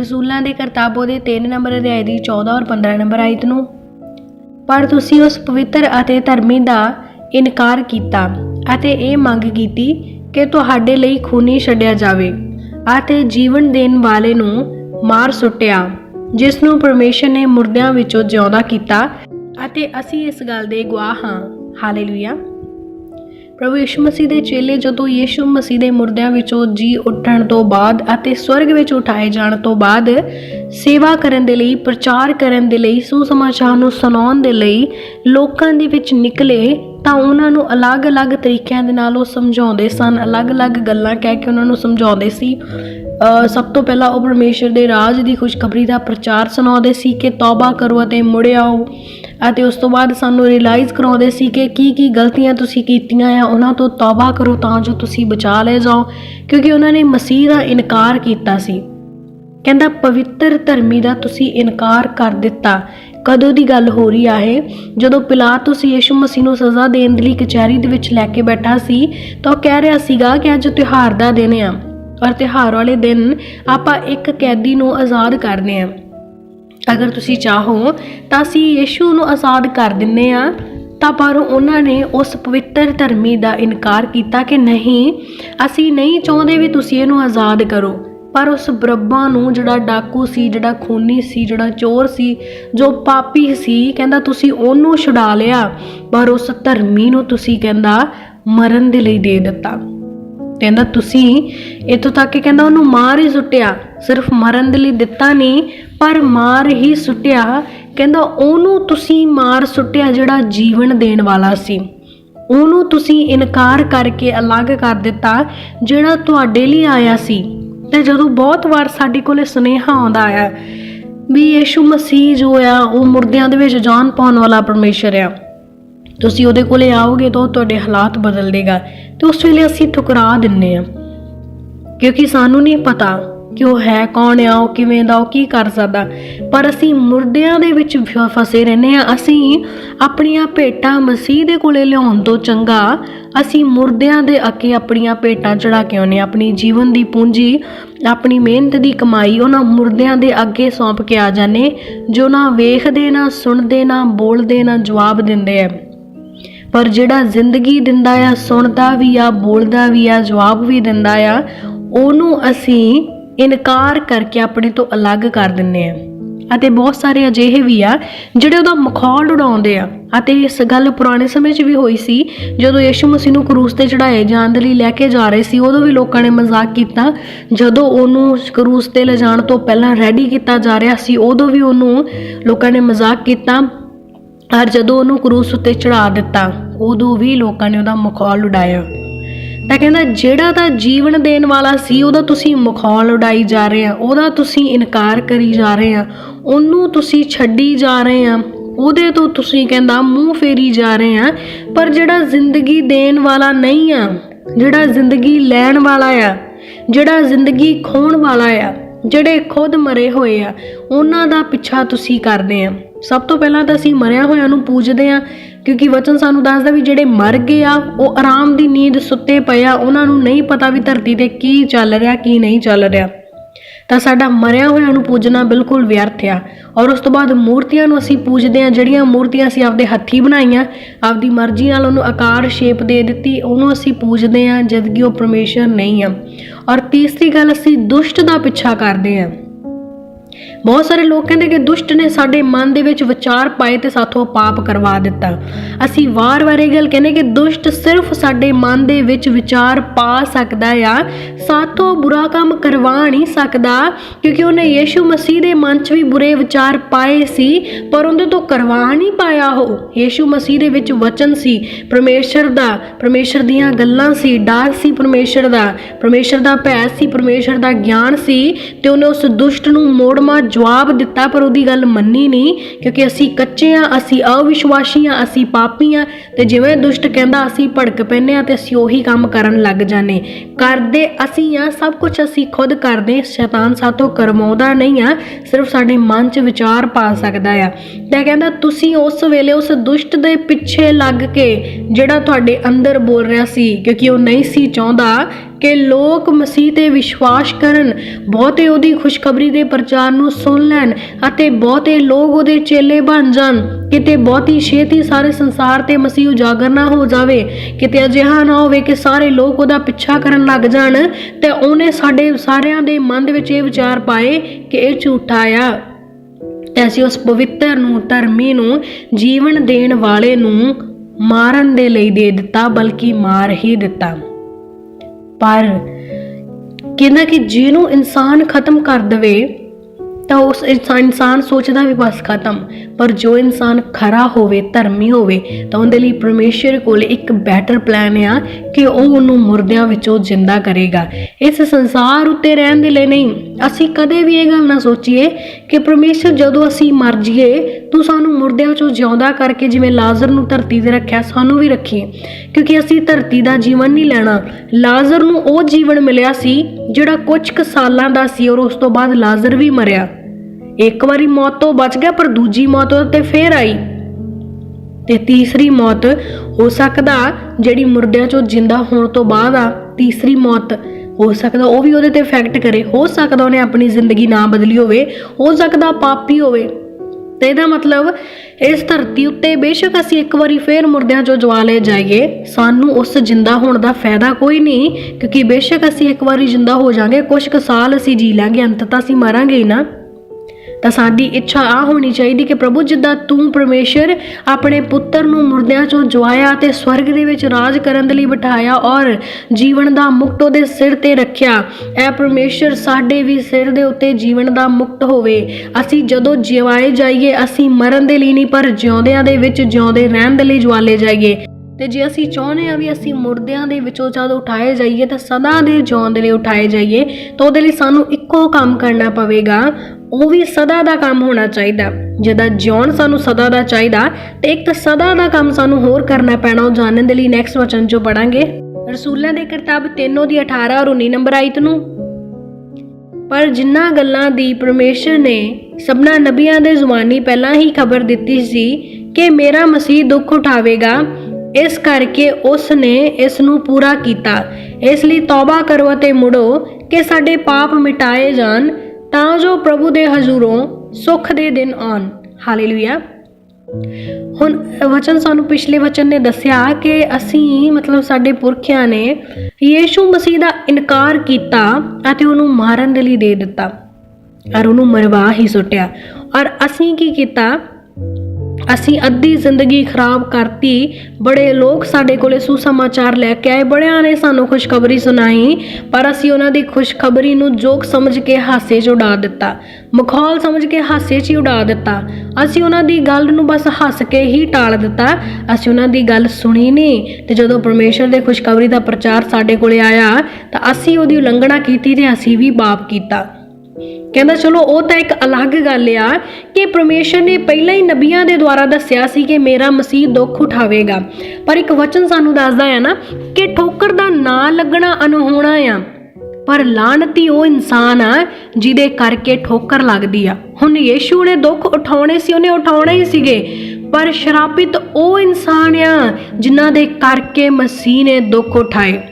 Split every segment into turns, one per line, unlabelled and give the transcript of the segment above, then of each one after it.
ਰਸੂਲਾਂ ਦੇ ਕਰਤਾਬੋ ਦੇ 3 ਨੰਬਰ ਅਧਿਆਇ ਦੀ 14 ਔਰ 15 ਨੰਬਰ ਆਇਤ ਨੂੰ। ਪਰ ਤੁਸੀਂ ਉਸ ਪਵਿੱਤਰ ਅਤੇ ਧਰਮੀ ਦਾ ਇਨਕਾਰ ਕੀਤਾ ਅਤੇ ਇਹ ਮੰਗ ਕੀਤੀ ਕਿ ਤੁਹਾਡੇ ਲਈ ਖੂਨੀ ਛੱਡਿਆ ਜਾਵੇ ਅਤੇ ਜੀਵਨ ਦੇਣ ਵਾਲੇ ਨੂੰ ਮਾਰ ਸੁੱਟਿਆ, ਜਿਸ ਨੂੰ ਪਰਮੇਸ਼ਰ ਨੇ ਮੁਰਦਿਆਂ ਵਿੱਚੋਂ ਜਿਉਂਦਾ ਕੀਤਾ ਅਤੇ ਅਸੀਂ ਇਸ ਗੱਲ ਦੇ ਗਵਾਹ ਹਾਂ। ਹਾਲੇਲੂਇਆ। ਪ੍ਰਭੂ ਯਿਸੂ ਮਸੀਹ ਦੇ ਚੇਲੇ ਜਦੋਂ ਯਿਸੂ ਮਸੀਹ ਦੇ ਮੁਰਦਿਆਂ ਵਿੱਚੋਂ ਜੀ ਉੱਠਣ ਤੋਂ ਬਾਅਦ ਅਤੇ ਸਵਰਗ ਵਿੱਚ ਉਠਾਏ ਜਾਣ ਤੋਂ ਬਾਅਦ ਸੇਵਾ ਕਰਨ ਦੇ ਲਈ, ਪ੍ਰਚਾਰ ਕਰਨ ਦੇ ਲਈ, ਸੁਸਮਾਚਾਰ ਨੂੰ ਸੁਣਾਉਣ ਦੇ ਲਈ ਲੋਕਾਂ ਦੇ ਵਿੱਚ ਨਿਕਲੇ ਤਾਂ ਉਹਨਾਂ ਨੂੰ ਅਲੱਗ-ਅਲੱਗ ਤਰੀਕਿਆਂ ਦੇ ਨਾਲ ਉਹ ਸਮਝਾਉਂਦੇ ਸਨ। ਅਲੱਗ-ਅਲੱਗ ਗੱਲਾਂ ਕਹਿ ਕੇ ਉਹਨਾਂ ਨੂੰ ਸਮਝਾਉਂਦੇ ਸੀ। ਸਭ ਤੋਂ ਪਹਿਲਾਂ ਉਹ ਪਰਮੇਸ਼ਰ ਦੇ ਰਾਜ ਦੀ ਖੁਸ਼ਖਬਰੀ ਦਾ ਪ੍ਰਚਾਰ ਸੁਣਾਉਂਦੇ ਸੀ ਕਿ ਤੌਬਾ ਕਰੋ ਅਤੇ ਮੁੜ ਆਓ। ਅਤੇ ਉਸ ਤੋਂ ਬਾਅਦ ਸਾਨੂੰ ਰਿਅਲਾਈਜ਼ ਕਰਾਉਂਦੇ ਸੀ ਕਿ ਕੀ ਕੀ ਗਲਤੀਆਂ ਤੁਸੀਂ ਕੀਤੀਆਂ ਆ, ਉਹਨਾਂ ਤੋਂ ਤੌਬਾ ਕਰੋ ਤਾਂ ਜੋ ਤੁਸੀਂ ਬਚਾ ਲੈ ਜਾਓ, ਕਿਉਂਕਿ ਉਹਨਾਂ ਨੇ ਮਸੀਹ ਦਾ ਇਨਕਾਰ ਕੀਤਾ ਸੀ। ਕਹਿੰਦਾ, ਪਵਿੱਤਰ ਧਰਮੀ ਦਾ ਤੁਸੀਂ ਇਨਕਾਰ ਕਰ ਦਿੱਤਾ। ਕਦੋਂ ਦੀ ਗੱਲ ਹੋ ਰਹੀ ਆ ਇਹ? ਜਦੋਂ ਪਿਲਾਤੁਸ ਯਿਸੂ ਮਸੀਹ ਨੂੰ ਸਜ਼ਾ ਦੇਣ ਦੇ ਲਈ ਕਚਹਿਰੀ ਦੇ ਵਿੱਚ ਲੈ ਕੇ ਬੈਠਾ ਸੀ, ਤਾਂ ਉਹ ਕਹਿ ਰਿਹਾ ਸੀਗਾ ਕਿ ਅੱਜ ਤਿਉਹਾਰ ਦਾ ਦਿਨ ਆ। ਔਰ ਤਿਉਹਾਰ ਵਾਲੇ ਦਿਨ ਆਪਾਂ ਇੱਕ ਕੈਦੀ ਨੂੰ ਆਜ਼ਾਦ ਕਰਨੇ ਆ। ਅਗਰ ਤੁਸੀਂ ਚਾਹੋ ਤਾਂ ਅਸੀਂ ਯਿਸੂ ਨੂੰ ਆਜ਼ਾਦ ਕਰ ਦਿੰਨੇ ਆ ਤਾਂ ਪਰ ਉਹਨਾਂ ਨੇ ਉਸ ਪਵਿੱਤਰ ਧਰਮੀ ਦਾ ਇਨਕਾਰ ਕੀਤਾ ਕਿ ਨਹੀਂ, ਅਸੀਂ ਨਹੀਂ ਚਾਹੁੰਦੇ ਵੀ ਤੁਸੀਂ ਇਹਨੂੰ ਆਜ਼ਾਦ ਕਰੋ। ਪਰ ਉਸ ਬਰੱਬਾ ਨੂੰ ਜਿਹੜਾ ਡਾਕੂ ਸੀ, ਜਿਹੜਾ ਖੂਨੀ ਸੀ, ਜਿਹੜਾ ਚੋਰ ਸੀ, ਜੋ ਪਾਪੀ ਸੀ, ਕਹਿੰਦਾ ਤੁਸੀਂ ਉਹਨੂੰ ਛੁਡਾ ਲਿਆ। ਪਰ ਉਸ ਧਰਮੀ ਨੂੰ ਤੁਸੀਂ ਕਹਿੰਦਾ ਮਰਨ ਦੇ ਲਈ ਦੇ ਦਿੱਤਾ। ਕਹਿੰਦਾ, ਤੁਸੀਂ ਇਤੋਂ ਤੱਕ ਕਿ ਕਹਿੰਦਾ ਉਹਨੂੰ ਮਾਰ ਹੀ ਸੁੱਟਿਆ। ਸਿਰਫ ਮਰਨ ਦੇ ਲਈ ਦਿੱਤਾ ਨਹੀਂ, ਪਰ ਮਾਰ ਹੀ ਸੁੱਟਿਆ। ਕਹਿੰਦਾ, ਉਹਨੂੰ ਤੁਸੀਂ ਮਾਰ ਸੁੱਟਿਆ ਜਿਹੜਾ ਜੀਵਨ ਦੇਣ ਵਾਲਾ ਸੀ। ਉਹਨੂੰ ਤੁਸੀਂ ਇਨਕਾਰ ਕਰਕੇ ਅਲੱਗ ਕਰ ਦਿੱਤਾ ਜਿਹੜਾ ਤੁਹਾਡੇ ਲਈ ਆਇਆ ਸੀ। ਤੇ ਜਦੋਂ ਬਹੁਤ ਵਾਰ ਸਾਡੇ ਕੋਲੇ ਸੁਨੇਹਾ ਆਉਂਦਾ ਆ ਵੀ ਯੀਸ਼ੂ ਮਸੀਹ ਜੋ ਆ, ਉਹ ਮੁਰਦਿਆਂ ਦੇ ਵਿੱਚ ਜਾਨ ਪਾਉਣ ਵਾਲਾ ਪਰਮੇਸ਼ਰ ਆ। ਤੁਸੀਂ ਉਹਦੇ ਕੋਲੇ ਆਓਗੇ ਤਾਂ ਉਹ ਤੁਹਾਡੇ ਹਾਲਾਤ ਬਦਲ ਦੇਗਾ ਤੇ ਉਸ ਵੇਲੇ ਅਸੀਂ ਠੁਕਰਾ ਦਿੰਨੇ ਆ। ਕਿਉਂਕਿ ਸਾਨੂੰ ਨਹੀਂ ਪਤਾ ਕਿ ਉਹ ਹੈ ਕੌਣ ਆ, ਉਹ ਕਿਵੇਂ ਦਾ, ਉਹ ਕੀ ਕਰ ਸਕਦਾ। ਪਰ ਅਸੀਂ ਮੁਰਦਿਆਂ ਦੇ ਵਿੱਚ ਫਸੇ ਰਹਿੰਦੇ ਆ। ਅਸੀਂ ਆਪਣੀਆਂ ਭੇਟਾਂ ਮਸੀਹ ਦੇ ਕੋਲੇ ਲਿਆਉਣ ਤੋਂ ਚੰਗਾ ਅਸੀਂ ਮੁਰਦਿਆਂ ਦੇ ਅੱਗੇ ਆਪਣੀਆਂ ਭੇਟਾਂ ਚੜਾ ਕੇ ਆਉਂਦੇ ਹਾਂ। ਆਪਣੀ ਜੀਵਨ ਦੀ ਪੂੰਜੀ, ਆਪਣੀ ਮਿਹਨਤ ਦੀ ਕਮਾਈ, ਉਹਨਾਂ ਮੁਰਦਿਆਂ ਦੇ ਅੱਗੇ ਸੌਂਪ ਕੇ ਆ ਜਾਂਦੇ ਜੋ ਨਾ ਵੇਖਦੇ, ਨਾ ਸੁਣਦੇ, ਨਾ ਬੋਲਦੇ, ਨਾ ਜਵਾਬ ਦਿੰਦੇ ਆ। ਪਰ ਜਿਹੜਾ ਜ਼ਿੰਦਗੀ ਦਿੰਦਾ ਆ, ਸੁਣਦਾ ਵੀ ਆ, ਬੋਲਦਾ ਵੀ ਆ, ਜਵਾਬ ਵੀ ਦਿੰਦਾ ਆ, ਉਹਨੂੰ ਅਸੀਂ ਇਨਕਾਰ ਕਰਕੇ ਆਪਣੇ ਤੋਂ ਅਲੱਗ ਕਰ ਦਿੰਨੇ ਆ। ਅਤੇ ਬਹੁਤ ਸਾਰੇ ਅਜਿਹੇ ਵੀ ਆ, ਜਿਹੜੇ ਉਹਦਾ ਮਖੌਲ ਉਡਾਉਂਦੇ ਆ। ਅਤੇ ਇਸ ਗੱਲ ਪੁਰਾਣੇ ਸਮੇਂ 'ਚ ਵੀ ਹੋਈ ਸੀ, ਜਦੋਂ ਯਿਸੂ ਮਸੀਹ ਨੂੰ ਕਰੂਸ ਤੇ ਚੜਾਏ ਜਾਣ ਦੇ ਲਈ ਲੈ ਕੇ ਜਾ ਰਹੇ ਸੀ, ਉਦੋਂ ਵੀ ਲੋਕਾਂ ਨੇ ਮਜ਼ਾਕ ਕੀਤਾ। ਜਦੋਂ ਉਹਨੂੰ ਕਰੂਸ ਤੇ ਲਿਜਾਣ ਤੋਂ ਪਹਿਲਾਂ ਰੈਡੀ ਕੀਤਾ ਜਾ ਰਿਹਾ ਸੀ, ਉਦੋਂ ਵੀ ਉਹਨੂੰ ਲੋਕਾਂ ਨੇ ਮਜ਼ਾਕ ਕੀਤਾ। ਔਰ ਜਦੋਂ ਉਹਨੂੰ ਕਰੂਸ ਉੱਤੇ ਚੜਾ ਦਿੱਤਾ, ਉਦੋਂ ਵੀ ਲੋਕਾਂ ਨੇ ਉਹਦਾ ਮਖੌਲ ਉਡਾਇਆ। ਤਾਂ ਕਹਿੰਦਾ, ਜਿਹੜਾ ਤਾਂ ਜੀਵਨ ਦੇਣ ਵਾਲਾ ਸੀ, ਉਹਦਾ ਤੁਸੀਂ ਮਖੌਲ ਉਡਾਈ ਜਾ ਰਹੇ ਆ, ਉਹਦਾ ਤੁਸੀਂ ਇਨਕਾਰ ਕਰੀ ਜਾ ਰਹੇ ਆ, ਉਹਨੂੰ ਤੁਸੀਂ ਛੱਡੀ ਜਾ ਰਹੇ ਆ, ਉਹਦੇ ਤੋਂ ਤੁਸੀਂ ਕਹਿੰਦਾ ਮੂੰਹ ਫੇਰੀ ਜਾ ਰਹੇ ਆ, ਪਰ ਜਿਹੜਾ ਜ਼ਿੰਦਗੀ ਦੇਣ ਵਾਲਾ ਨਹੀਂ ਆ, ਜਿਹੜਾ ਜ਼ਿੰਦਗੀ ਲੈਣ ਵਾਲਾ ਆ, ਜਿਹੜਾ ਜ਼ਿੰਦਗੀ ਖੋਣ ਵਾਲਾ ਆ, ਜਿਹੜੇ ਖੁਦ ਮਰੇ ਹੋਏ ਆ, ਉਹਨਾਂ ਦਾ ਪਿੱਛਾ ਤੁਸੀਂ ਕਰਦੇ ਆ। ਸਭ ਤੋਂ ਪਹਿਲਾਂ ਤਾਂ ਅਸੀਂ ਮਰਿਆ ਹੋਇਆਂ ਨੂੰ ਪੂਜਦੇ ਆ ਕਿਉਂਕਿ ਵਚਨ ਸਾਨੂੰ ਦੱਸਦਾ ਵੀ ਜਿਹੜੇ ਮਰ ਗਏ ਆ, ਉਹ ਆਰਾਮ ਦੀ ਨੀਂਦ ਸੁੱਤੇ ਪਏ ਆ, ਉਹਨਾਂ ਨੂੰ ਨਹੀਂ ਪਤਾ ਵੀ ਧਰਤੀ ਤੇ ਕੀ ਚੱਲ ਰਿਹਾ, ਕੀ ਨਹੀਂ ਚੱਲ ਰਿਹਾ। ਤਾਂ ਸਾਡਾ ਮਰਿਆ ਹੋਇਆ ਨੂੰ ਪੂਜਣਾ ਬਿਲਕੁਲ ਵਿਅਰਥ ਆ। ਔਰ ਉਸ ਤੋਂ ਬਾਅਦ ਮੂਰਤੀਆਂ ਨੂੰ ਅਸੀਂ ਪੂਜਦੇ ਆ ਜਿਹੜੀਆਂ ਮੂਰਤੀਆਂ ਅਸੀਂ ਆਪਦੇ ਹੱਥੀਂ ਬਣਾਈਆਂ, ਆਪਦੀ ਮਰਜ਼ੀ ਨਾਲ ਉਹਨੂੰ ਆਕਾਰ ਸ਼ੇਪ ਦੇ ਦਿੱਤੀ, ਉਹਨੂੰ ਅਸੀਂ ਪੂਜਦੇ ਆ ਜਦਕਿ ਉਹ ਪਰਮੇਸ਼ਰ ਨਹੀਂ ਆ। ਔਰ ਤੀਸਰੀ ਗੱਲ, ਅਸੀਂ ਦੁਸ਼ਟ ਦਾ ਪਿੱਛਾ ਕਰਦੇ ਆ ਬਹੁਤ ਸਾਰੇ ਲੋਕ ਕਹਿੰਦੇ ਕਿ ਦੁਸ਼ਟ ਨੇ ਸਾਡੇ ਮਨ ਦੇ ਵਿੱਚ ਵਿਚਾਰ ਪਾਏ ਤੇ ਸਾਥੋਂ ਪਾਪ ਕਰਵਾ ਦਿੱਤਾ। ਅਸੀਂ ਵਾਰ-ਵਾਰ ਇਹ ਗੱਲ ਕਹਿੰਦੇ ਕਿ ਦੁਸ਼ਟ ਸਿਰਫ ਸਾਡੇ ਮਨ ਦੇ ਵਿੱਚ ਵਿਚਾਰ ਪਾ ਸਕਦਾ ਆ, ਸਾਥੋਂ ਬੁਰਾ ਕੰਮ ਕਰਵਾ ਨਹੀਂ ਸਕਦਾ, ਕਿਉਂਕਿ ਉਹਨੇ ਯੀਸ਼ੂ ਮਸੀਹ ਦੇ ਮਨ 'ਚ ਵੀ ਬੁਰੇ ਵਿਚਾਰ ਪਾਏ ਸੀ, ਪਰ ਉਹਦੇ ਤੋਂ ਕਰਵਾ ਨਹੀਂ ਪਾਇਆ ਉਹ। ਯੀਸ਼ੂ ਮਸੀਹ ਦੇ ਵਿੱਚ ਵਚਨ ਸੀ, ਪਰਮੇਸ਼ਰ ਦਾ, ਪਰਮੇਸ਼ਰ ਦੀਆਂ ਗੱਲਾਂ ਸੀ, ਡਰ ਸੀ ਪਰਮੇਸ਼ਰ ਦਾ ਪਰਮੇਸ਼ਰ ਦਾ ਭੈ ਸੀ, ਪਰਮੇਸ਼ਰ ਦਾ ਗਿਆਨ ਸੀ, ਤੇ ਉਹਨੇ ਉਸ ਦੁਸ਼ਟ ਨੂੰ ਮੋੜ ਮੋੜਮਾ ਜਵਾਬ ਦਿੱਤਾ, ਪਰ ਉਹਦੀ ਗੱਲ ਮੰਨੀ ਨਹੀਂ, ਕਿਉਂਕਿ ਅਸੀਂ ਕੱਚੇ ਆ ਅਸੀਂ ਅਵਿਸ਼ਵਾਸੀ ਆ ਅਸੀਂ ਪਾਪੀ ਆ ਤੇ ਜਿਵੇਂ ਦੁਸ਼ਟ ਕਹਿੰਦਾ, ਅਸੀਂ ਭੜਕ ਪੈਨੇ ਆ ਤੇ ਅਸੀਂ ਉਹੀ ਕੰਮ ਕਰਨ ਲੱਗ ਜਾਂਦੇ ਕਰਦੇ ਅਸੀਂ ਆ ਸਭ ਕੁਝ ਅਸੀਂ ਖੁਦ ਕਰਦੇ ਸ਼ੈਤਾਨ ਸਾਥੋਂ ਕਰਵਾਉਂਦਾ ਨਹੀਂ ਆ ਸਿਰਫ ਸਾਡੇ ਮਨ 'ਚ ਵਿਚਾਰ ਪਾ ਸਕਦਾ ਆ। ਤੇ ਕਹਿੰਦਾ, ਤੁਸੀਂ ਉਸ ਵੇਲੇ ਉਸ ਦੁਸ਼ਟ ਦੇ ਪਿੱਛੇ ਲੱਗ ਕੇ ਜਿਹੜਾ ਤੁਹਾਡੇ ਅੰਦਰ ਬੋਲ ਰਿਹਾ ਸੀ, ਕਿਉਂਕਿ ਉਹ ਨਹੀਂ ਸੀ ਚਾਹੁੰਦਾ ਕਿ ਲੋਕ ਮਸੀਹ ਤੇ ਵਿਸ਼ਵਾਸ ਕਰਨ, ਬਹੁਤੇ ਉਹਦੀ ਖੁਸ਼ਖਬਰੀ ਦੇ ਪ੍ਰਚਾਰ ਨੂੰ ਸੁਣ ਲੈਣ ਅਤੇ ਬਹੁਤੇ ਲੋਕ ਉਹਦੇ ਚੇਲੇ ਬਣ ਜਾਣ। ਕਿਤੇ ਬਹੁਤੀ ਛੇਤੀ ਸਾਰੇ ਸੰਸਾਰ ਤੇ ਮਸੀਹ ਉਜਾਗਰ ਨਾ ਹੋ ਜਾਵੇ, ਕਿਤੇ ਅਜਿਹਾ ਨਾ ਹੋਵੇ ਕਿ ਸਾਰੇ ਲੋਕ ਉਹਦਾ ਪਿੱਛਾ ਕਰਨ ਲੱਗ ਜਾਣ, ਤੇ ਉਹਨੇ ਸਾਡੇ ਸਾਰਿਆਂ ਦੇ ਮਨ ਦੇ ਵਿੱਚ ਇਹ ਵਿਚਾਰ ਪਾਏ ਕਿ ਇਹ ਝੂਠਾ ਆ ਤੇ ਅਸੀਂ ਉਸ ਪਵਿੱਤਰ ਨੂੰ, ਧਰਮੀ ਨੂੰ, ਜੀਵਨ ਦੇਣ ਵਾਲੇ ਨੂੰ ਮਾਰਨ ਦੇ ਲਈ ਦੇ ਦਿੱਤਾ, ਬਲਕਿ ਮਾਰ ਹੀ ਦਿੱਤਾ। ਪਰ ਕਹਿੰਦਾ ਕਿ ਜਿਹਨੂੰ ਇਨਸਾਨ ਖਤਮ ਕਰ ਦਵੇ ਤਾਂ ਉਸ ਇਨਸਾਨ ਇਨਸਾਨ ਸੋਚਦਾ ਵੀ ਬਸ ਖਤਮ। ਪਰ ਜੋ ਇਨਸਾਨ ਖਰਾ ਹੋਵੇ, ਧਰਮੀ ਹੋਵੇ, ਤਾਂ ਉਹਦੇ ਲਈ ਪਰਮੇਸ਼ਰ ਕੋਲ ਇੱਕ ਬੈਟਰ ਪਲਾਨ ਆ ਕਿ ਉਹ ਉਹਨੂੰ ਮੁਰਦਿਆਂ ਵਿੱਚੋਂ ਜਿੰਦਾ ਕਰੇਗਾ। ਇਸ ਸੰਸਾਰ ਉੱਤੇ ਰਹਿਣ ਦੇ ਲਈ ਨਹੀਂ, ਅਸੀਂ ਕਦੇ ਵੀ ਇਹ ਗੱਲ ਨਾ ਸੋਚੀਏ ਕਿ ਪਰਮੇਸ਼ਰ ਜਦੋਂ ਅਸੀਂ ਮਰ ਜਾਈਏ, ਤੂੰ ਸਾਨੂੰ ਮੁਰਦਿਆਂ 'ਚੋਂ ਜਿਉਂਦਾ ਕਰਕੇ ਜਿਵੇਂ ਲਾਜ਼ਰ ਨੂੰ ਧਰਤੀ ਤੇ ਰੱਖਿਆ, ਸਾਨੂੰ ਵੀ ਰੱਖੀਏ। ਕਿਉਂਕਿ ਅਸੀਂ ਧਰਤੀ ਦਾ ਜੀਵਨ ਨਹੀਂ ਲੈਣਾ। ਲਾਜ਼ਰ ਨੂੰ ਉਹ ਜੀਵਨ ਮਿਲਿਆ ਸੀ ਜਿਹੜਾ ਕੁਝ ਕੁ ਸਾਲਾਂ ਦਾ ਸੀ ਔਰ ਉਸ ਤੋਂ ਬਾਅਦ ਲਾਜ਼ਰ ਵੀ ਮਰਿਆ। ਇੱਕ ਵਾਰੀ ਮੌਤ ਤੋਂ ਬਚ ਗਿਆ, ਪਰ ਦੂਜੀ ਮੌਤ ਉਹਦੇ ਤੇ ਫੇਰ ਆਈ। ਤੇ ਤੀਸਰੀ ਮੌਤ ਹੋ ਸਕਦਾ, ਜਿਹੜੀ ਮੁਰਦਿਆਂ ਚੋਂ ਜਿੰਦਾ ਹੋਣ ਤੋਂ ਬਾਅਦ ਆ, ਤੀਸਰੀ ਮੌਤ ਹੋ ਸਕਦਾ, ਉਹ ਵੀ ਉਹਦੇ ਤੇ ਇਫੈਕਟ ਕਰੇ। ਹੋ ਸਕਦਾ ਉਹਨੇ ਆਪਣੀ ਜ਼ਿੰਦਗੀ ਨਾ ਬਦਲੀ ਹੋਵੇ, ਹੋ ਸਕਦਾ ਪਾਪੀ ਹੋਵੇ। ਤੇ ਇਹਦਾ ਮਤਲਬ, ਇਸ ਧਰਤੀ ਉੱਤੇ ਬੇਸ਼ੱਕ ਅਸੀਂ ਇੱਕ ਵਾਰੀ ਫੇਰ ਮੁਰਦਿਆਂ ਚੋਂ ਜਵਾ ਲਏ ਜਾਈਏ, ਸਾਨੂੰ ਉਸ ਜਿੰਦਾ ਹੋਣ ਦਾ ਫਾਇਦਾ ਕੋਈ ਨਹੀਂ, ਕਿਉਂਕਿ ਬੇਸ਼ੱਕ ਅਸੀਂ ਇੱਕ ਵਾਰੀ ਜਿੰਦਾ ਹੋ ਜਾਾਂਗੇ ਕੁਝ ਕੁ ਸਾਲ ਅਸੀਂ ਜੀ ਲਾਂਗੇ, ਅੰਤ ਤਾਂ ਅਸੀਂ ਮਰਾਂਗੇ ਹੀ ਨਾ। ਤਾਂ ਸਾਡੀ ਇੱਛਾ ਆ ਹੋਣੀ ਚਾਹੀਦੀ ਕਿ ਪ੍ਰਭੂ ਜਿੱਦਾਂ ਤੂੰ ਪਰਮੇਸ਼ਰ ਆਪਣੇ ਪੁੱਤਰ ਨੂੰ ਮੁਰਦਿਆਂ ਚੋਂ ਜਵਾਇਆ ਤੇ ਸਵਰਗ ਦੇ ਵਿੱਚ ਰਾਜ ਕਰਨ ਦੇ ਲਈ ਬਿਠਾਇਆ ਔਰ ਜੀਵਨ ਦਾ ਮੁਕਤ ਉਹਦੇ ਸਿਰ ਤੇ ਰੱਖਿਆ ਐ ਪਰਮੇਸ਼ਰ ਸਾਡੇ ਵੀ ਸਿਰ ਦੇ ਉੱਤੇ ਜੀਵਨ ਦਾ ਮੁਕਤ ਹੋਵੇ। ਅਸੀਂ ਜਦੋਂ ਜਿਵਾਏ ਜਾਈਏ, ਅਸੀਂ ਮਰਨ ਦੇ ਲਈ ਨਹੀਂ, ਪਰ ਜਿਉਂਦਿਆਂ ਦੇ ਵਿੱਚ ਜਿਉਂਦੇ ਰਹਿਣ ਦੇ ਲਈ ਜਵਾਲੇ ਜਾਈਏ। ਤੇ ਜੇ ਅਸੀਂ ਚਾਹੁੰਦੇ ਆ ਵੀ ਅਸੀਂ ਮੁਰਦਿਆਂ ਦੇ ਵਿੱਚੋਂ ਜਦ ਉਠਾਏ ਜਾਈਏ ਤਾਂ ਸਦਾ ਦੇ ਜਿਉਣ ਦੇ ਲਈ ਉਠਾਏ ਜਾਈਏ, ਤਾਂ ਉਹਦੇ ਲਈ ਸਾਨੂੰ ਇੱਕੋ ਕੰਮ ਕਰਨਾ ਪਵੇਗਾ, ਉਹ ਵੀ ਸਦਾ ਦਾ ਕੰਮ ਹੋਣਾ ਚਾਹੀਦਾ। ਜਿਹਦਾ ਜਿਉਣ ਸਾਨੂੰ ਸਦਾ ਦਾ ਚਾਹੀਦਾ, ਤੇ ਇੱਕ ਤਾਂ ਸਦਾ ਦਾ ਕੰਮ ਸਾਨੂੰ ਹੋਰ ਕਰਨਾ ਪੈਣਾ, ਉਹ ਜਾਣਨ ਦੇ ਲਈ ਨੈਕਸਟ ਵਚਨ ਚੋਂ ਪੜਾਂਗੇ ਰਸੂਲਾਂ ਦੇ ਕਿਤਾਬ 3 ਦੀ 18 ਔਰ 19 ਨੰਬਰ ਆਇਤ ਨੂੰ। ਪਰ ਜਿਨ੍ਹਾਂ ਗੱਲਾਂ ਦੀ ਪਰਮੇਸ਼ਰ ਨੇ ਸਭਨਾ ਨਬੀਆਂ ਦੇ ਜ਼ੁਬਾਨੀ ਪਹਿਲਾਂ ਹੀ ਖਬਰ ਦਿੱਤੀ ਸੀ ਕਿ ਮੇਰਾ ਮਸੀਹ ਦੁੱਖ ਉਠਾਵੇਗਾ ਇਸ ਕਰਕੇ ਉਸ ਨੇ ਇਸ ਨੂੰ ਪੂਰਾ ਕੀਤਾ। ਇਸ ਲਈ ਤੌਬਾ ਕਰੋ ਅਤੇ ਮੁੜੋ ਕਿ ਸਾਡੇ ਪਾਪ ਮਿਟਾਏ ਜਾਣ, ਤਾਂ ਜੋ ਪ੍ਰਭੂ ਦੇ ਹਜ਼ੂਰੋਂ ਸੁੱਖ ਦੇ ਦਿਨ ਆਉਣ। ਹਾਲੇਲੂਇਆ ਹੁਣ ਵਚਨ ਸਾਨੂੰ ਪਿਛਲੇ ਵਚਨ ਨੇ ਦੱਸਿਆ ਕਿ ਅਸੀਂ ਮਤਲਬ ਸਾਡੇ ਪੁਰਖਿਆਂ ਨੇ ਯੀਸ਼ੂ ਮਸੀਹ ਦਾ ਇਨਕਾਰ ਕੀਤਾ ਅਤੇ ਉਹਨੂੰ ਮਾਰਨ ਦੇ ਲਈ ਦੇ ਦਿੱਤਾ। ਔਰ ਉਹਨੂੰ ਮਰਵਾ ਹੀ ਸੁੱਟਿਆ। ਔਰ ਅਸੀਂ ਕੀ ਕੀਤਾ? ਅਸੀਂ ਅੱਧੀ ਜ਼ਿੰਦਗੀ ਖਰਾਬ ਕਰਤੀ। ਬੜੇ ਲੋਕ ਸਾਡੇ ਕੋਲੇ ਸੁਸਮਾਚਾਰ ਲੈ ਕੇ ਆਏ। ਬੜਿਆਂ ਨੇ ਸਾਨੂੰ ਖੁਸ਼ਖਬਰੀ ਸੁਣਾਈ, ਪਰ ਅਸੀਂ ਉਹਨਾਂ ਦੀ ਖੁਸ਼ਖਬਰੀ ਨੂੰ ਜੋਕ ਸਮਝ ਕੇ ਹਾਸੇ 'ਚ ਉਡਾ ਦਿੱਤਾ। ਮਖੌਲ ਸਮਝ ਕੇ ਹਾਸੇ 'ਚ ਹੀ ਉਡਾ ਦਿੱਤਾ। ਅਸੀਂ ਉਹਨਾਂ ਦੀ ਗੱਲ ਨੂੰ ਬਸ ਹੱਸ ਕੇ ਹੀ ਟਾਲ ਦਿੱਤਾ। ਅਸੀਂ ਉਹਨਾਂ ਦੀ ਗੱਲ ਸੁਣੀ ਨਹੀਂ ਤੇ ਜਦੋਂ ਪਰਮੇਸ਼ਰ ਦੇ ਖੁਸ਼ਖਬਰੀ ਦਾ ਪ੍ਰਚਾਰ ਸਾਡੇ ਕੋਲੇ ਆਇਆ, ਤਾਂ ਅਸੀਂ ਉਹਦੀ ਉਲੰਘਣਾ ਕੀਤੀ ਤੇ ਅਸੀਂ ਵੀ ਪਾਪ ਕੀਤਾ। ਕਹਿੰਦਾ, ਚਲੋ, ਉਹ ਤਾਂ ਇੱਕ ਅਲੱਗ ਗੱਲ ਆ ਕਿ ਪਰਮੇਸ਼ਰ ਨੇ ਪਹਿਲਾਂ ਹੀ ਨਬੀਆਂ ਦੇ ਦੁਆਰਾ ਦੱਸਿਆ ਸੀ ਕਿ ਮੇਰਾ ਮਸੀਹ ਦੁੱਖ ਉਠਾਵੇਗਾ। ਪਰ ਇੱਕ ਵਚਨ ਸਾਨੂੰ ਦੱਸਦਾ ਹੈ ਨਾ ਕਿ ਠੋਕਰ ਦਾ ਨਾਂ ਲੱਗਣਾ ਅਨਹੋਣਾ ਆ। ਪਰ ਲਾਨਤੀ ਉਹ ਇਨਸਾਨ ਆ ਜਿਹਦੇ ਕਰਕੇ ਠੋਕਰ ਲੱਗਦੀ ਆ। ਹੁਣ ਯੀਸ਼ੂ ਨੇ ਦੁੱਖ ਉਠਾਉਣੇ ਸੀ, ਉਹਨੇ ਉਠਾਉਣੇ ਹੀ ਸੀਗੇ। ਪਰ ਸ਼ਰਾਪਿਤ ਉਹ ਇਨਸਾਨ ਆ ਜਿਨ੍ਹਾਂ ਦੇ ਕਰਕੇ ਮਸੀਹ ਨੇ ਦੁੱਖ ਉਠਾਏ।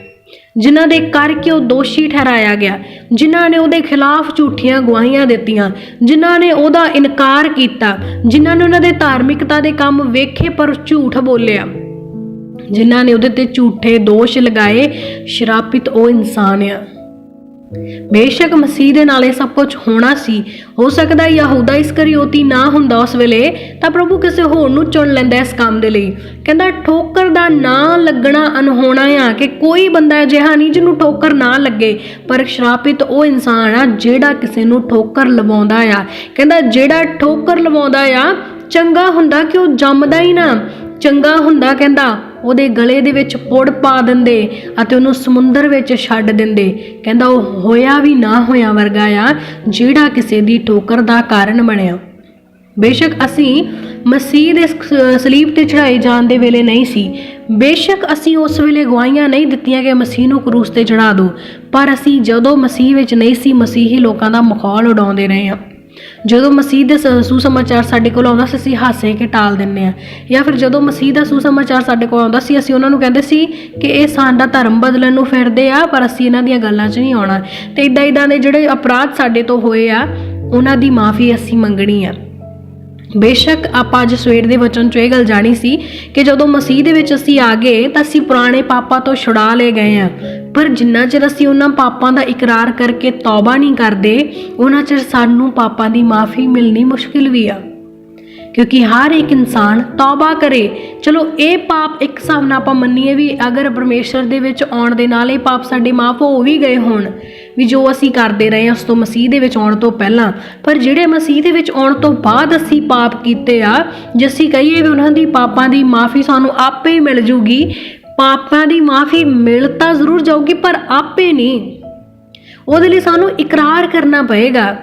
ਜਿਨ੍ਹਾਂ ਦੇ ਕਰਕੇ ਉਹ ਦੋਸ਼ੀ ਠਹਿਰਾਇਆ ਗਿਆ, ਜਿਨ੍ਹਾਂ ਨੇ ਉਹਦੇ ਖਿਲਾਫ ਝੂਠੀਆਂ ਗਵਾਹੀਆਂ ਦਿੱਤੀਆਂ, ਜਿਨ੍ਹਾਂ ਨੇ ਉਹਦਾ ਇਨਕਾਰ ਕੀਤਾ, ਜਿਨ੍ਹਾਂ ਨੇ ਉਹਨਾਂ ਦੇ ਧਾਰਮਿਕਤਾ ਦੇ ਕੰਮ ਵੇਖੇ ਪਰ ਝੂਠ ਬੋਲਿਆ। ਜਿਨ੍ਹਾਂ ਨੇ ਉਹਦੇ ਤੇ ਝੂਠੇ ਦੋਸ਼ ਲਗਾਏ, ਸ਼ਰਾਪਿਤ ਉਹ ਇਨਸਾਨ ਆ। ਬੇਸ਼ੱਕ ਮਸੀਹ ਦੇ ਨਾਲ ਇਹ ਸਭ ਕੁਝ ਹੋਣਾ ਸੀ। ਹੋ ਸਕਦਾ ਯਹੂਦਾ ਇਸਕਰੀਓਤੀ ਨਾ ਹੁੰਦਾ ਉਸ ਵੇਲੇ, ਤਾਂ ਪ੍ਰਭੂ ਕਿਸੇ ਹੋਰ ਨੂੰ ਚੁਣ ਲੈਂਦਾ ਇਸ ਕੰਮ ਦੇ ਲਈ। ਕਹਿੰਦਾ, ਠੋਕਰ ਦਾ ਨਾਂ ਲੱਗਣਾ ਅਨਹੋਣਾ ਆ ਕਿ ਕੋਈ ਬੰਦਾ ਅਜਿਹਾ ਨਹੀਂ ਜਿਹਨੂੰ ਠੋਕਰ ਨਾ ਲੱਗੇ। ਪਰ ਸ਼ਰਾਪਿਤ ਉਹ ਇਨਸਾਨ ਆ ਜਿਹੜਾ ਕਿਸੇ ਨੂੰ ਠੋਕਰ ਲਵਾਉਂਦਾ ਆ। ਕਹਿੰਦਾ, ਜਿਹੜਾ ਠੋਕਰ ਲਵਾਉਂਦਾ ਆ, ਚੰਗਾ ਹੁੰਦਾ ਕਿ ਉਹ ਜੰਮਦਾ ਹੀ ਨਾ। ਚੰਗਾ ਹੁੰਦਾ, ਕਹਿੰਦਾ ਉਹਦੇ ਗਲੇ ਦੇ ਵਿੱਚ ਪੁੜ ਪਾ ਦਿੰਦੇ ਅਤੇ ਉਹਨੂੰ ਸਮੁੰਦਰ ਵਿੱਚ ਛੱਡ ਦਿੰਦੇ। ਕਹਿੰਦਾ ਉਹ ਹੋਇਆ ਵੀ ਨਾ ਹੋਇਆ ਵਰਗਾ ਆ, ਜਿਹੜਾ ਕਿਸੇ ਦੀ ਠੋਕਰ ਦਾ ਕਾਰਨ ਬਣਿਆ। ਬੇਸ਼ੱਕ ਅਸੀਂ ਮਸੀਹ ਦੇ ਸਲੀਬ ਤੇ ਚੜਾਏ ਜਾਣ ਦੇ ਵੇਲੇ ਨਹੀਂ ਸੀ। ਬੇਸ਼ੱਕ ਅਸੀਂ ਉਸ ਵੇਲੇ ਗਵਾਹੀਆਂ ਨਹੀਂ ਦਿੱਤੀਆਂ ਕਿ ਮਸੀਹ ਨੂੰ ਕਰੂਸ ਤੇ ਚੜਾ ਦਿਓ ਪਰ ਅਸੀਂ ਜਦੋਂ ਮਸੀਹ ਵਿੱਚ ਨਹੀਂ ਸੀ, ਮਸੀਹੀ ਲੋਕਾਂ ਦਾ ਮਖੌਲ ਉਡਾਉਂਦੇ ਰਹੇ ਹਾਂ। ਜਦੋਂ ਮਸੀਹ ਦੇ ਸ- ਸੁਸਮਾਚਾਰ ਸਾਡੇ ਕੋਲ ਆਉਂਦਾ ਸੀ, ਅਸੀਂ ਹਾਸੇ ਕੇ ਟਾਲ ਦਿੰਨੇ ਆ ਜਾਂ ਫਿਰ ਜਦੋਂ ਮਸੀਹ ਦਾ ਸੁਸਮਾਚਾਰ ਸਾਡੇ ਕੋਲ ਆਉਂਦਾ ਸੀ, ਅਸੀਂ ਉਹਨਾਂ ਨੂੰ ਕਹਿੰਦੇ ਸੀ ਕਿ ਇਹ ਸਾਡਾ ਧਰਮ ਬਦਲਣ ਨੂੰ ਫਿਰਦੇ ਆ, ਪਰ ਅਸੀਂ ਇਹਨਾਂ ਦੀਆਂ ਗੱਲਾਂ 'ਚ ਨਹੀਂ ਆਉਣਾ। ਤੇ ਇਦਾਂ ਇਦਾਂ ਦੇ ਜਿਹੜੇ ਅਪਰਾਧ ਸਾਡੇ ਤੋਂ ਹੋਏ ਆ, ਉਹਨਾਂ ਦੀ ਮਾਫੀ ਅਸੀਂ ਮੰਗਣੀ ਆ। ਬੇਸ਼ੱਕ ਆਪਾਂ ਅੱਜ ਸਵੇਰ ਦੇ ਵਚਨ ਚੋਂ ਇਹ ਗੱਲ ਜਾਣੀ ਸੀ ਕਿ ਜਦੋਂ ਮਸੀਹ ਦੇ ਵਿੱਚ ਅਸੀਂ ਆ ਗਏ ਤਾਂ ਅਸੀਂ ਪੁਰਾਣੇ ਪਾਪਾਂ ਤੋਂ ਛੁਡਾ ਲਏ ਗਏ ਆ ਪਰ ਜਿੰਨਾ ਚਿਰ ਅਸੀਂ ਉਹਨਾਂ ਪਾਪਾਂ ਦਾ ਇਕਰਾਰ ਕਰਕੇ ਤੌਬਾ ਨਹੀਂ ਕਰਦੇ, ਉਹਨਾਂ ਚਿਰ ਸਾਨੂੰ ਪਾਪਾਂ ਦੀ ਮਾਫੀ ਮਿਲਣੀ ਮੁਸ਼ਕਿਲ ਵੀ ਆ। ਕਿਉਂਕਿ ਹਰ ਇੱਕ ਇਨਸਾਨ ਤੌਬਾ ਕਰੇ। ਚਲੋ, ਇਹ ਪਾਪ ਇੱਕ ਹਿਸਾਬ ਨਾਲ ਆਪਾਂ ਮੰਨੀਏ ਵੀ ਅਗਰ ਪਰਮੇਸ਼ਰ ਦੇ ਵਿੱਚ ਆਉਣ ਦੇ ਨਾਲ ਇਹ ਪਾਪ ਸਾਡੇ ਮਾਫ ਹੋ ਵੀ ਗਏ ਹੋਣ ਵੀ ਜੋ ਅਸੀਂ ਕਰਦੇ ਰਹੇ ਹਾਂ, ਉਸ ਤੋਂ ਮਸੀਹ ਦੇ ਵਿੱਚ ਆਉਣ ਤੋਂ ਪਹਿਲਾਂ। ਪਰ ਜਿਹੜੇ ਮਸੀਹ ਦੇ ਵਿੱਚ ਆਉਣ ਤੋਂ ਬਾਅਦ ਅਸੀਂ ਪਾਪ ਕੀਤੇ ਆ, ਜੇ ਅਸੀਂ ਕਹੀਏ ਵੀ ਉਹਨਾਂ ਦੀ ਪਾਪਾਂ ਦੀ ਮਾਫੀ ਸਾਨੂੰ ਆਪੇ ਹੀ ਮਿਲ ਜੂਗੀ, ਪਾਪਾਂ ਦੀ ਮਾਫੀ ਮਿਲ ਤਾਂ ਜ਼ਰੂਰ ਜਾਊਗੀ, ਪਰ ਆਪੇ ਨਹੀਂ। ਉਹਦੇ ਲਈ ਸਾਨੂੰ ਇਕਰਾਰ ਕਰਨਾ ਪਏਗਾ।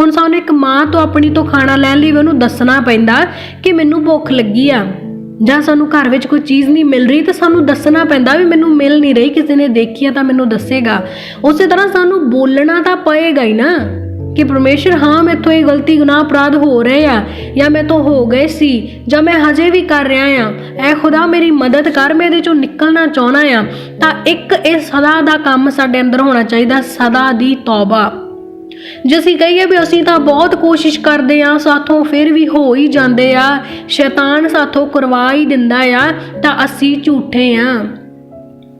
ਹੁਣ ਸਾਨੂੰ ਇੱਕ ਮਾਂ ਤੋਂ ਆਪਣੀ ਤੋਂ ਖਾਣਾ ਲੈਣ ਲਈ ਵੀ ਉਹਨੂੰ ਦੱਸਣਾ ਪੈਂਦਾ ਕਿ ਮੈਨੂੰ ਭੁੱਖ ਲੱਗੀ ਆ। ਜਾਂ ਸਾਨੂੰ ਘਰ ਵਿੱਚ ਕੋਈ ਚੀਜ਼ ਨਹੀਂ ਮਿਲ ਰਹੀ ਤਾਂ ਸਾਨੂੰ ਦੱਸਣਾ ਪੈਂਦਾ ਵੀ ਮੈਨੂੰ ਮਿਲ ਨਹੀਂ ਰਹੀ, ਕਿਸੇ ਨੇ ਦੇਖੀ ਆ ਤਾਂ ਮੈਨੂੰ ਦੱਸੇਗਾ। ਉਸੇ ਤਰ੍ਹਾਂ ਸਾਨੂੰ ਬੋਲਣਾ ਤਾਂ ਪਏਗਾ ਹੀ ਨਾ ਕਿ ਪਰਮੇਸ਼ਰ, ਹਾਂ ਮੈਥੋਂ ਇਹ ਗਲਤੀ ਗੁਨਾਹ ਅਪਰਾਧ ਹੋ ਰਹੇ ਆ ਜਾਂ ਮੈਥੋਂ ਹੋ ਗਏ ਸੀ ਜਾਂ ਮੈਂ ਹਜੇ ਵੀ ਕਰ ਰਿਹਾ ਆ। ਐ ਖੁਦਾ, ਮੇਰੀ ਮਦਦ ਕਰ, ਮੈਂ ਇਹਦੇ ਚੋਂ ਨਿਕਲਣਾ ਚਾਹਣਾ ਆ। ਤਾਂ ਇੱਕ ਇਹ ਸਦਾ ਦਾ ਕੰਮ ਸਾਡੇ ਅੰਦਰ ਹੋਣਾ ਚਾਹੀਦਾ, ਸਦਾ ਦੀ ਤੌਬਾ। ਜੇ ਅਸੀਂ ਕਹੀਏ ਵੀ ਅਸੀਂ ਤਾਂ ਬਹੁਤ ਕੋਸ਼ਿਸ਼ ਕਰਦੇ ਆ ਸਾਥੋਂ ਫਿਰ ਵੀ ਹੋ ਹੀ ਜਾਂਦੇ ਆ, ਸ਼ੈਤਾਨ ਸਾਥੋਂ ਕਰਵਾ ਹੀ ਦਿੰਦਾ ਆ, ਤਾਂ ਅਸੀਂ ਝੂਠੇ ਆ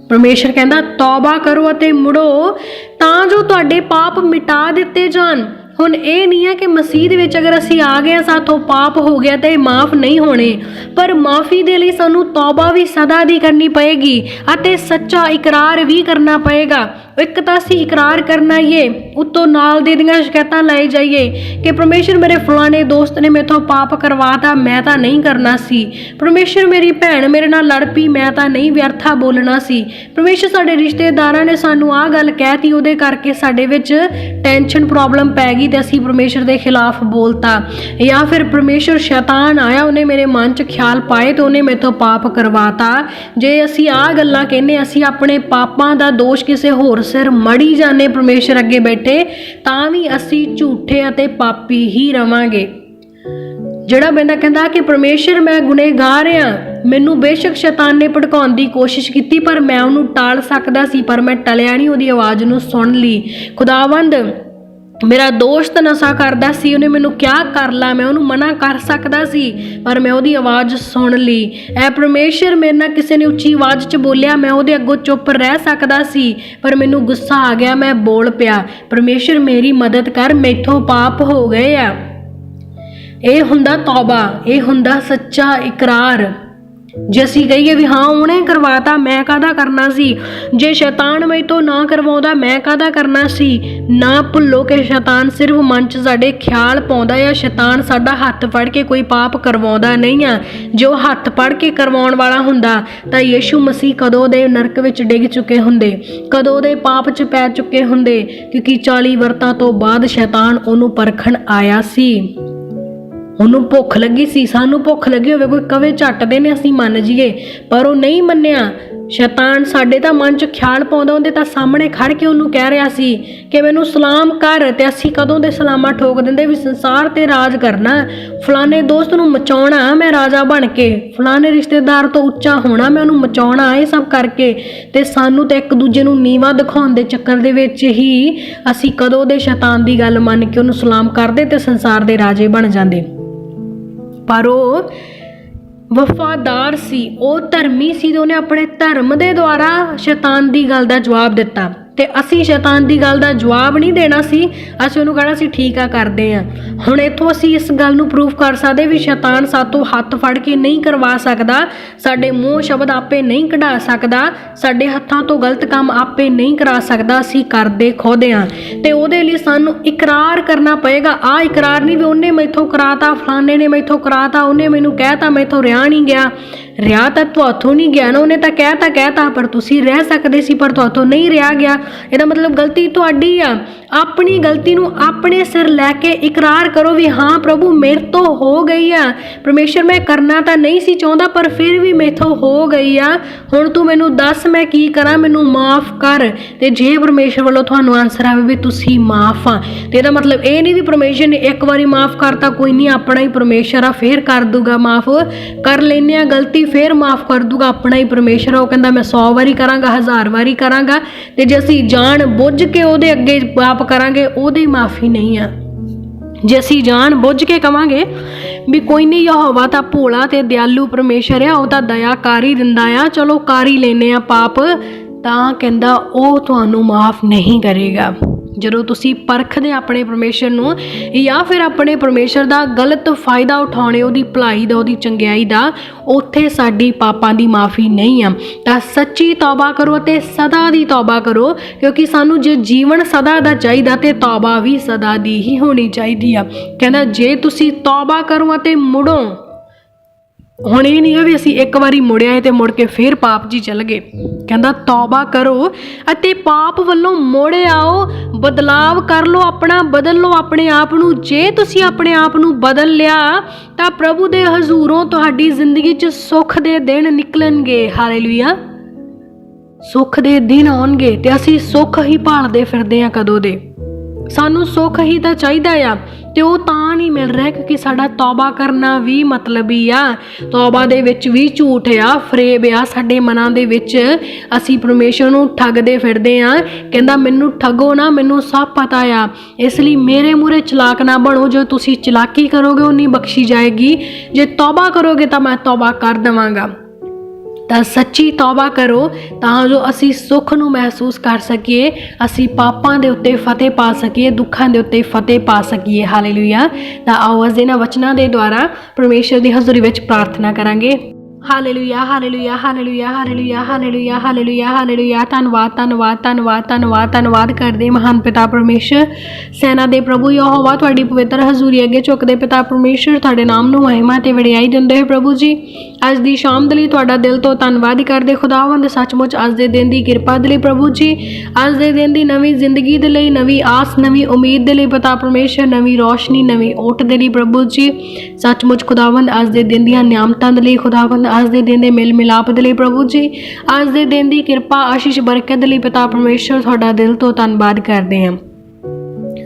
ਪਰਮੇਸ਼ਰ ਕਹਿੰਦਾ, ਤੌਬਾ ਕਰੋ ਅਤੇ ਮੁੜੋ, ਤਾਂ ਜੋ ਤੁਹਾਡੇ ਪਾਪ ਮਿਟਾ ਦਿੱਤੇ ਜਾਣ। ਹੁਣ ਇਹ ਨਹੀਂ ਹੈ ਕਿ ਮਸੀਹ ਦੇ ਵਿੱਚ ਅਗਰ ਅਸੀਂ ਆ ਗਏ ਹਾਂ, ਸਾਥੋਂ ਪਾਪ ਹੋ ਗਿਆ ਤਾਂ ਇਹ ਮਾਫ ਨਹੀਂ ਹੋਣੇ। ਪਰ ਮਾਫੀ ਦੇ ਲਈ ਸਾਨੂੰ ਤੌਬਾ ਵੀ ਸਦਾ ਦੀ ਕਰਨੀ ਪਏਗੀ ਅਤੇ ਸੱਚਾ ਇਕਰਾਰ ਵੀ ਕਰਨਾ ਪਏਗਾ। ਇੱਕ ਤਾਂ ਅਸੀਂ ਇਕਰਾਰ ਕਰਨਾ ਹੀ ਏ, ਉਤੋਂ ਨਾਲ ਦੇ ਦੀਆਂ ਸ਼ਿਕਾਇਤਾਂ ਲਾਈ ਜਾਈਏ ਕਿ ਪਰਮੇਸ਼ਰ ਮੇਰੇ ਫਲਾਣੇ ਦੋਸਤ ਨੇ ਮੇਥੋਂ ਪਾਪ ਕਰਵਾਤਾ, ਮੈਂ ਤਾਂ ਨਹੀਂ ਕਰਨਾ ਸੀ। ਪਰਮੇਸ਼ਰ ਮੇਰੀ ਭੈਣ ਮੇਰੇ ਨਾਲ ਲੜ ਪਈ, ਮੈਂ ਤਾਂ ਨਹੀਂ ਵਿਅਰਥਾ ਬੋਲਣਾ ਸੀ। ਪਰਮੇਸ਼ਰ ਸਾਡੇ ਰਿਸ਼ਤੇਦਾਰਾਂ ਨੇ ਸਾਨੂੰ ਆਹ ਗੱਲ ਕਹਿਤੀ, ਉਹਦੇ ਕਰਕੇ ਸਾਡੇ ਵਿੱਚ ਟੈਨਸ਼ਨ ਪ੍ਰੋਬਲਮ ਪੈ ਗਈ ਤੇ ਅਸੀਂ ਪਰਮੇਸ਼ਰ ਦੇ ਖਿਲਾਫ ਬੋਲਤਾ ਜਾਂ ਫਿਰ ਪਰਮੇਸ਼ਰ ਸ਼ੈਤਾਨ ਆਇਆ, ਉਹਨੇ ਮੇਰੇ ਮਨ 'ਚ ਖਿਆਲ ਪਾਏ ਤੇ ਉਹਨੇ ਮੇਥੋਂ ਪਾਪ ਕਰਵਾਤਾ। ਜੇ ਅਸੀਂ ਆਹ ਗੱਲਾਂ ਕਹਿੰਨੇ ਅਸੀਂ ਆਪਣੇ ਪਾਪਾਂ ਦਾ ਦੋਸ਼ ਕਿਸੇ ਹੋਰ ਸਿਰ ਮੜੀ ਜਾਂਦੇ ਪਰਮੇਸ਼ਰ ਅੱਗੇ ਬੈਠੇ, ਤਾਂ ਵੀ ਅਸੀਂ ਝੂਠੇ ਅਤੇ ਪਾਪੀ ਹੀ ਰਵਾਂਗੇ। ਜਿਹੜਾ ਬੰਦਾ ਕਹਿੰਦਾ ਕਿ ਪਰਮੇਸ਼ਰ ਮੈਂ ਗੁਨੇਗਾਰ ਆ ਮੈਨੂੰ ਬੇਸ਼ੱਕ ਸ਼ੈਤਾਨ ਨੇ ਭੜਕਾਉਣ ਦੀ ਕੋਸ਼ਿਸ਼ ਕੀਤੀ, ਪਰ ਮੈਂ ਉਹਨੂੰ ਟਾਲ ਸਕਦਾ ਸੀ, ਪਰ ਮੈਂ ਟਲਿਆ ਨਹੀਂ ਉਹਦੀ ਆਵਾਜ਼ ਨੂੰ ਸੁਣ ਲਈ। ਖੁਦਾਵੰਦ ਮੇਰਾ ਦੋਸਤ ਨਸ਼ਾ ਕਰਦਾ ਸੀ, ਉਹਨੇ ਮੈਨੂੰ ਕਿਆ ਕਰ ਲਾ, ਮੈਂ ਉਹਨੂੰ ਮਨਾ ਕਰ ਸਕਦਾ ਸੀ, ਪਰ ਮੈਂ ਉਹਦੀ ਆਵਾਜ਼ ਸੁਣ ਲਈ। ਐ ਪਰਮੇਸ਼ਰ ਮੇਰੇ ਨਾਲ ਕਿਸੇ ਨੇ ਉੱਚੀ ਆਵਾਜ਼ 'ਚ ਬੋਲਿਆ, ਮੈਂ ਉਹਦੇ ਅੱਗੋਂ ਚੁੱਪ ਰਹਿ ਸਕਦਾ ਸੀ, ਪਰ ਮੈਨੂੰ ਗੁੱਸਾ ਆ ਗਿਆ, ਮੈਂ ਬੋਲ ਪਿਆ, ਪਰਮੇਸ਼ਰ, ਮੇਰੀ ਮਦਦ ਕਰ, ਮੈਥੋਂ ਪਾਪ ਹੋ ਗਏ ਆ। ਇਹ ਹੁੰਦਾ ਤੌਬਾ, ਇਹ ਹੁੰਦਾ ਸੱਚਾ ਇਕਰਾਰ। ਜੇ ਅਸੀਂ ਕਹੀਏ ਵੀ ਹਾਂ, ਉਹਨੇ ਕਰਵਾਤਾ, ਮੈਂ ਕਾਹਦਾ ਕਰਨਾ ਸੀ? ਜੇ ਸ਼ੈਤਾਨ ਮੇਰੇ ਤੋਂ ਨਾ ਕਰਵਾਉਂਦਾ, ਮੈਂ ਕਾਹਦਾ ਕਰਨਾ ਸੀ? ਨਾ ਭੁੱਲੋ ਕਿ ਸ਼ੈਤਾਨ ਸਿਰਫ ਮਨ 'ਚ ਸਾਡੇ ਖਿਆਲ ਪਾਉਂਦਾ ਆ, ਸ਼ੈਤਾਨ ਸਾਡਾ ਹੱਥ ਫੜ ਕੇ ਕੋਈ ਪਾਪ ਕਰਵਾਉਂਦਾ ਨਹੀਂ ਆ। ਜੋ ਹੱਥ ਫੜ ਕੇ ਕਰਵਾਉਣ ਵਾਲਾ ਹੁੰਦਾ, ਤਾਂ ਯੀਸ਼ੂ ਮਸੀਹ ਕਦੋਂ ਦੇ ਨਰਕ ਵਿੱਚ ਡਿੱਗ ਚੁੱਕੇ ਹੁੰਦੇ? ਕਦੋਂ ਦੇ ਪਾਪ 'ਚ ਪੈ ਚੁੱਕੇ ਹੁੰਦੇ? ਕਿਉਂਕਿ 40 ਵਰਤਾਂ ਤੋਂ ਬਾਅਦ ਸ਼ੈਤਾਨ ਉਹਨੂੰ ਪਰਖਣ ਆਇਆ ਸੀ। ਉਹਨੂੰ ਭੁੱਖ ਲੱਗੀ ਸੀ, ਸਾਨੂੰ ਭੁੱਖ ਲੱਗੀ ਹੋਵੇ, ਕੋਈ ਕਵੇ ਝੱਟ ਦੇ ਨੇ, ਅਸੀਂ ਮੰਨ ਜੀਏ ਪਰ ਉਹ ਨਹੀਂ ਮੰਨਿਆ। ਸ਼ੈਤਾਨ ਸਾਡੇ ਤਾਂ ਮਨ 'ਚ ਖਿਆਲ ਪਾਉਂਦਾ, ਉਹਦੇ ਤਾਂ ਸਾਹਮਣੇ ਖੜ ਕੇ ਉਹਨੂੰ ਕਹਿ ਰਿਹਾ ਸੀ ਕਿ ਮੈਨੂੰ ਸਲਾਮ ਕਰ ਤੇ ਅਸੀਂ ਕਦੋਂ ਦੇ ਸਲਾਮਾਂ ਠੋਕ ਦਿੰਦੇ ਵੀ ਸੰਸਾਰ ਤੇ ਰਾਜ ਕਰਨਾ। ਫਲਾਣੇ ਦੋਸਤ ਨੂੰ ਮਚਾਉਣਾ ਮੈਂ ਰਾਜਾ ਬਣ ਕੇ। ਫਲਾਣੇ ਰਿਸ਼ਤੇਦਾਰ ਤੋਂ ਉੱਚਾ ਹੋਣਾ ਮੈਂ ਉਹਨੂੰ ਮਚਾਉਣਾ, ਇਹ ਸਭ ਕਰਕੇ। ਤੇ ਸਾਨੂੰ ਤੇ ਇੱਕ ਦੂਜੇ ਨੂੰ ਨੀਵਾ ਦਿਖਾਉਣ ਦੇ ਚੱਕਰ ਦੇ ਵਿੱਚ ਹੀ ਅਸੀਂ ਕਦੋਂ ਦੇ ਸ਼ੈਤਾਨ ਦੀ ਗੱਲ ਮੰਨ ਕੇ ਉਹਨੂੰ ਸਲਾਮ ਕਰਦੇ ਤੇ ਸੰਸਾਰ ਦੇ ਰਾਜੇ ਬਣ ਜਾਂਦੇ। ਪਰ ਉਹ ਵਫਾਦਾਰ ਸੀ, ਉਹ ਧਰਮੀ ਸੀ ਤੇ ਉਹਨੇ ਆਪਣੇ ਧਰਮ ਦੇ ਦੁਆਰਾ ਸ਼ੈਤਾਨ ਦੀ ਗੱਲ ਦਾ ਜਵਾਬ ਦਿੱਤਾ। ਤੇ ਅਸੀਂ ਸ਼ੈਤਾਨ ਦੀ ਗੱਲ ਦਾ ਜਵਾਬ ਨਹੀਂ ਦੇਣਾ ਸੀ। ਅਸੀਂ ਉਹਨੂੰ ਕਹਿਣਾ ਸੀ, ਠੀਕ ਆ, ਕਰਦੇ ਆ। ਹੁਣ ਇੱਥੋਂ ਅਸੀਂ ਇਸ ਗੱਲ ਨੂੰ ਪ੍ਰੂਫ ਕਰ ਸਕਦੇ ਵੀ ਸ਼ੈਤਾਨ ਸਾਤੋਂ ਹੱਥ ਫੜ ਕੇ ਨਹੀਂ ਕਰਵਾ ਸਕਦਾ, ਸਾਡੇ ਮੂੰਹ ਸ਼ਬਦ ਆਪੇ ਨਹੀਂ ਕਢਾ ਸਕਦਾ, ਸਾਡੇ ਹੱਥਾਂ ਤੋਂ ਗਲਤ ਕੰਮ ਆਪੇ ਨਹੀਂ ਕਰਾ ਸਕਦਾ, ਅਸੀਂ ਕਰਦੇ ਖੋਦੇ ਆ ਤੇ ਉਹਦੇ ਲਈ ਸਾਨੂੰ ਇਕਰਾਰ ਕਰਨਾ ਪਏਗਾ। ਆ ਇਕਰਾਰ ਨਹੀਂ ਵੀ ਉਹਨੇ ਮੈਥੋਂ ਕਰਾਤਾ, ਫਲਾਣੇ ਨੇ ਮੈਥੋਂ ਕਰਾਤਾ, ਉਹਨੇ ਮੈਨੂੰ ਕਹਿਤਾ, ਮੈਥੋਂ ਰਿਆ ਨਹੀਂ ਗਿਆ। ਰਿਆ ਤਾਂ ਤੁਹਾਥੋਂ ਨਹੀਂ ਗਿਆ ਨਾ, ਉਹਨੇ ਤਾਂ ਕਹਿਤਾ ਕਹਿਤਾ, ਪਰ ਤੁਸੀਂ ਰਹਿ ਸਕਦੇ ਸੀ, ਪਰ ਤੁਹਾਥੋਂ ਨਹੀਂ ਰਿਹਾ ਗਿਆ। ਇਹਦਾ ਮਤਲਬ ਗਲਤੀ ਤੁਹਾਡੀ ਆ। ਆਪਣੀ ਗਲਤੀ ਨੂੰ ਆਪਣੇ ਸਿਰ ਲੈ ਕੇ ਇਕਰਾਰ ਕਰੋ ਵੀ ਹਾਂ, ਪ੍ਰਭੂ ਮੇਰੇ ਤੋਂ ਹੋ ਗਈ ਆ। ਪਰਮੇਸ਼ਰ, ਮੈਂ ਕਰਨਾ ਤਾਂ ਨਹੀਂ ਸੀ ਚਾਹੁੰਦਾ, ਪਰ ਫਿਰ ਵੀ ਮੇਥੋਂ ਹੋ ਗਈ ਆ। ਹੁਣ ਤੂੰ ਮੈਨੂੰ ਦੱਸ, ਮੈਂ ਕੀ ਕਰਾਂ? ਮੈਨੂੰ ਮਾਫ ਕਰ। ਤੇ ਜੇ ਪਰਮੇਸ਼ਰ ਵੱਲੋਂ ਤੁਹਾਨੂੰ ਆਨਸਰ ਆਵੇ ਵੀ ਤੁਸੀਂ ਮਾਫ ਆ, ਤੇ ਇਹਦਾ ਮਤਲਬ ਇਹ ਨਹੀਂ ਵੀ ਪਰਮੇਸ਼ਰ ਨੇ ਇੱਕ ਵਾਰੀ ਮਾਫ ਕਰਤਾ, ਕੋਈ ਨਹੀਂ, ਆਪਣਾ ਹੀ ਪਰਮੇਸ਼ਰ ਆ, ਫੇਰ ਕਰ ਦੂਗਾ ਮਾਫ। ਕਰ ਲੈਨੇ ਆ ਗਲਤੀ, ਫੇਰ ਮਾਫ ਕਰ ਦੂਗਾ, ਆਪਣਾ ਹੀ ਪਰਮੇਸ਼ਰ ਆ। ਉਹ ਕਹਿੰਦਾ, ਮੈਂ 100 ਵਾਰੀ ਕਰਾਂਗਾ, ਹਜ਼ਾਰ ਵਾਰੀ ਕਰਾਂਗਾ। ਤੇ ਜੇ ਅਸੀਂ ਜਾਣ ਬੁੱਝ ਕੇ ਉਹਦੇ ਅੱਗੇ ਪਾਪ ਕਰਾਂਗੇ, ਉਹਦੀ ਮਾਫੀ ਨਹੀਂ ਆ। ਜੇ ਅਸੀਂ ਜਾਣ ਬੁੱਝ ਕੇ ਕਵਾਂਗੇ ਵੀ ਕੋਈ ਨਹੀਂ, ਯਹੋਵਾ ਤਾਂ ਭੋਲਾ ਤੇ ਦਿਆਲੂ ਪਰਮੇਸ਼ਰ ਆ, ਉਹ ਤਾਂ ਦਇਆ ਕਰ ਹੀ ਦਿੰਦਾ ਆ। ਚਲੋ, ਕਰ ਹੀ ਲੈਨੇ ਆ ਪਾਪ, ਤਾਂ ਕਹਿੰਦਾ, ਉਹ ਤੁਹਾਨੂੰ ਮਾਫ ਨਹੀਂ ਕਰੇਗਾ। ਜਦੋਂ ਤੁਸੀਂ ਪਰਖਦੇ ਆਪਣੇ ਪਰਮੇਸ਼ਰ ਨੂੰ ਜਾਂ ਫਿਰ ਆਪਣੇ ਪਰਮੇਸ਼ਰ ਦਾ ਗਲਤ ਫਾਇਦਾ ਉਠਾਉਣੇ, ਉਹਦੀ ਭਲਾਈ ਦਾ, ਉਹਦੀ ਚੰਗਿਆਈ ਦਾ, ਉੱਥੇ ਸਾਡੀ ਪਾਪਾਂ ਦੀ ਮਾਫੀ ਨਹੀਂ ਆ। ਤਾਂ ਸੱਚੀ ਤੌਬਾ ਕਰੋ ਅਤੇ ਸਦਾ ਦੀ ਤੌਬਾ ਕਰੋ, ਕਿਉਂਕਿ ਸਾਨੂੰ ਜੇ ਜੀਵਨ ਸਦਾ ਦਾ ਚਾਹੀਦਾ ਤੇ ਤੌਬਾ ਵੀ ਸਦਾ ਦੀ ਹੀ ਹੋਣੀ ਚਾਹੀਦੀ ਆ। ਕਹਿੰਦਾ, ਜੇ ਤੁਸੀਂ ਤੌਬਾ ਕਰੋ ਅਤੇ ਮੁੜੋ ਹੁਣ ਇਹ ਨਹੀਂ ਹੈ ਵੀ ਅਸੀਂ ਇੱਕ ਵਾਰੀ ਮੁੜਿਆ ਏ ਤੇ ਮੁੜ ਕੇ ਫੇਰ ਪਾਪ ਜੀ ਚੱਲ ਗਏ। ਕਹਿੰਦਾ, ਤੌਬਾ ਕਰੋ ਅਤੇ ਪਾਪ ਵੱਲੋਂ ਮੁੜ ਆਓ। ਬਦਲਾਵ ਕਰ ਲਓ ਆਪਣਾ, ਬਦਲ ਲਓ ਆਪਣੇ ਆਪ ਨੂੰ। ਜੇ ਤੁਸੀਂ ਆਪਣੇ ਆਪ ਨੂੰ ਬਦਲ ਲਿਆ, ਤਾਂ ਪ੍ਰਭੂ ਦੇ ਹਜ਼ੂਰੋਂ ਤੁਹਾਡੀ ਜ਼ਿੰਦਗੀ 'ਚ ਸੁੱਖ ਦੇ ਦਿਨ ਨਿਕਲਣਗੇ। ਹਾਲੇਲੂਇਆ। ਸੁੱਖ ਦੇ ਦਿਨ ਆਉਣਗੇ ਤੇ ਅਸੀਂ ਸੁੱਖ ਹੀ ਭਾਲਦੇ ਫਿਰਦੇ ਆ ਕਦੋਂ ਦੇ। ਸਾਨੂੰ ਸੁੱਖ ਹੀ ਤਾਂ ਚਾਹੀਦਾ ਆ। ਤੇ ਉਹ ਤਾਂ ਨਹੀਂ ਮਿਲ ਰਿਹਾ ਕਿਉਂਕਿ ਸਾਡਾ ਤੌਬਾ ਕਰਨਾ ਵੀ ਮਤਲਬੀ ਆ। ਤੌਬਾ ਦੇ ਵਿੱਚ ਵੀ ਝੂਠ ਆ, ਫਰੇਬ ਆ। ਸਾਡੇ ਮਨਾਂ ਦੇ ਵਿੱਚ ਅਸੀਂ ਪਰਮੇਸ਼ਰ ਨੂੰ ਠੱਗਦੇ ਫਿਰਦੇ ਆ। ਕਹਿੰਦਾ, ਮੈਨੂੰ ਠੱਗੋ ਨਾ, ਮੈਨੂੰ ਸਭ ਪਤਾ ਆ। ਇਸ ਲਈ ਮੇਰੇ ਮੂਰੇ ਚਲਾਕ ਨਾ ਬਣੋ। ਜੋ ਤੁਸੀਂ ਚਲਾਕੀ ਕਰੋਗੇ, ਉਹ ਨਹੀਂ ਬਖਸ਼ੀ ਜਾਏਗੀ। ਜੇ ਤੌਬਾ ਕਰੋਗੇ ਤਾਂ ਮੈਂ ਤੌਬਾ ਕਰ ਦੇਵਾਂਗਾ। ਤਾਂ ਸੱਚੀ ਤੌਬਾ ਕਰੋ ਤਾਂ ਜੋ ਅਸੀਂ ਸੁੱਖ ਨੂੰ ਮਹਿਸੂਸ ਕਰ ਸਕੀਏ, ਅਸੀਂ ਪਾਪਾਂ ਦੇ ਉੱਤੇ ਫਤਿਹ ਪਾ ਸਕੀਏ, ਦੁੱਖਾਂ ਦੇ ਉੱਤੇ ਫਤਿਹ ਪਾ ਸਕੀਏ। ਹਾਲੇਲੂਇਆ ਤਾਂ ਆਓ ਅਸੀਂ ਇਹਨਾਂ ਵਚਨਾਂ ਦੇ ਦੁਆਰਾ ਪਰਮੇਸ਼ਰ ਦੀ ਹਜ਼ੂਰੀ ਵਿੱਚ ਪ੍ਰਾਰਥਨਾ ਕਰਾਂਗੇ। Hallelujah hallelujah hallelujah hallelujah hallelujah hallelujah hallelujah ਧੰਨਵਾਦ ਧੰਨਵਾਦ ਧੰਨਵਾਦ ਧੰਨਵਾਦ ਧੰਨਵਾਦ ਕਰਦੇ ਮਹਾਨ ਪਿਤਾ ਪਰਮੇਸ਼ਰ। ਸੈਨਾ ਦੇ ਪ੍ਰਭੂ ਯਹੋਵਾ, ਤੁਹਾਡੀ ਪਵਿੱਤਰ ਹਜ਼ੂਰੀ ਅੱਗੇ ਝੁਕਦੇ ਪਿਤਾ ਪਰਮੇਸ਼ਰ, ਤੁਹਾਡੇ ਨਾਮ ਨੂੰ ਮਹਿਮਾ ਤੇ ਵਡਿਆਈ ਦਿੰਦੇ ਹੋਏ ਪ੍ਰਭੂ ਜੀ। ਅੱਜ ਦੀ ਸ਼ਾਮ ਦੇ ਲਈ ਤੁਹਾਡਾ ਦਿਲ ਤੋਂ ਧੰਨਵਾਦ ਕਰਦੇ ਖੁਦਾਵੰਦ, ਸੱਚਮੁੱਚ ਅੱਜ ਦੇ ਦਿਨ ਦੀ ਕਿਰਪਾ ਦੇ ਲਈ ਪ੍ਰਭੂ ਜੀ। ਅੱਜ ਦੇ ਦਿਨ ਦੀ ਨਵੀਂ ਜ਼ਿੰਦਗੀ ਦੇ ਲਈ, ਨਵੀਂ ਆਸ, ਨਵੀਂ ਉਮੀਦ ਦੇ ਲਈ ਪਿਤਾ ਪਰਮੇਸ਼ਰ, ਨਵੀਂ ਰੋਸ਼ਨੀ, ਨਵੀਂ ਓਟ ਦੇ ਲਈ ਪ੍ਰਭੂ ਜੀ। ਸੱਚਮੁੱਚ ਖੁਦਾਵੰਦ, ਅੱਜ ਦੇ ਦਿਨ ਦੀਆਂ ਨਿਆਮਤਾਂ ਦੇ ਲਈ ਖੁਦਾਵੰਦ ਅੱਜ ਦੇ ਦਿਨ ਦੇ ਮਿਲ ਮਿਲਾਪ ਦੇ ਲਈ ਪ੍ਰਭੂ ਜੀ, ਅੱਜ ਦੇ ਦਿਨ ਦੀ ਕਿਰਪਾ, ਆਸ਼ੀਸ਼, ਬਰਕਤ ਦੇ ਲਈ ਪਿਤਾ ਪਰਮੇਸ਼ਰ ਤੁਹਾਡਾ ਦਿਲ ਤੋਂ ਧੰਨਵਾਦ ਕਰਦੇ ਹਾਂ।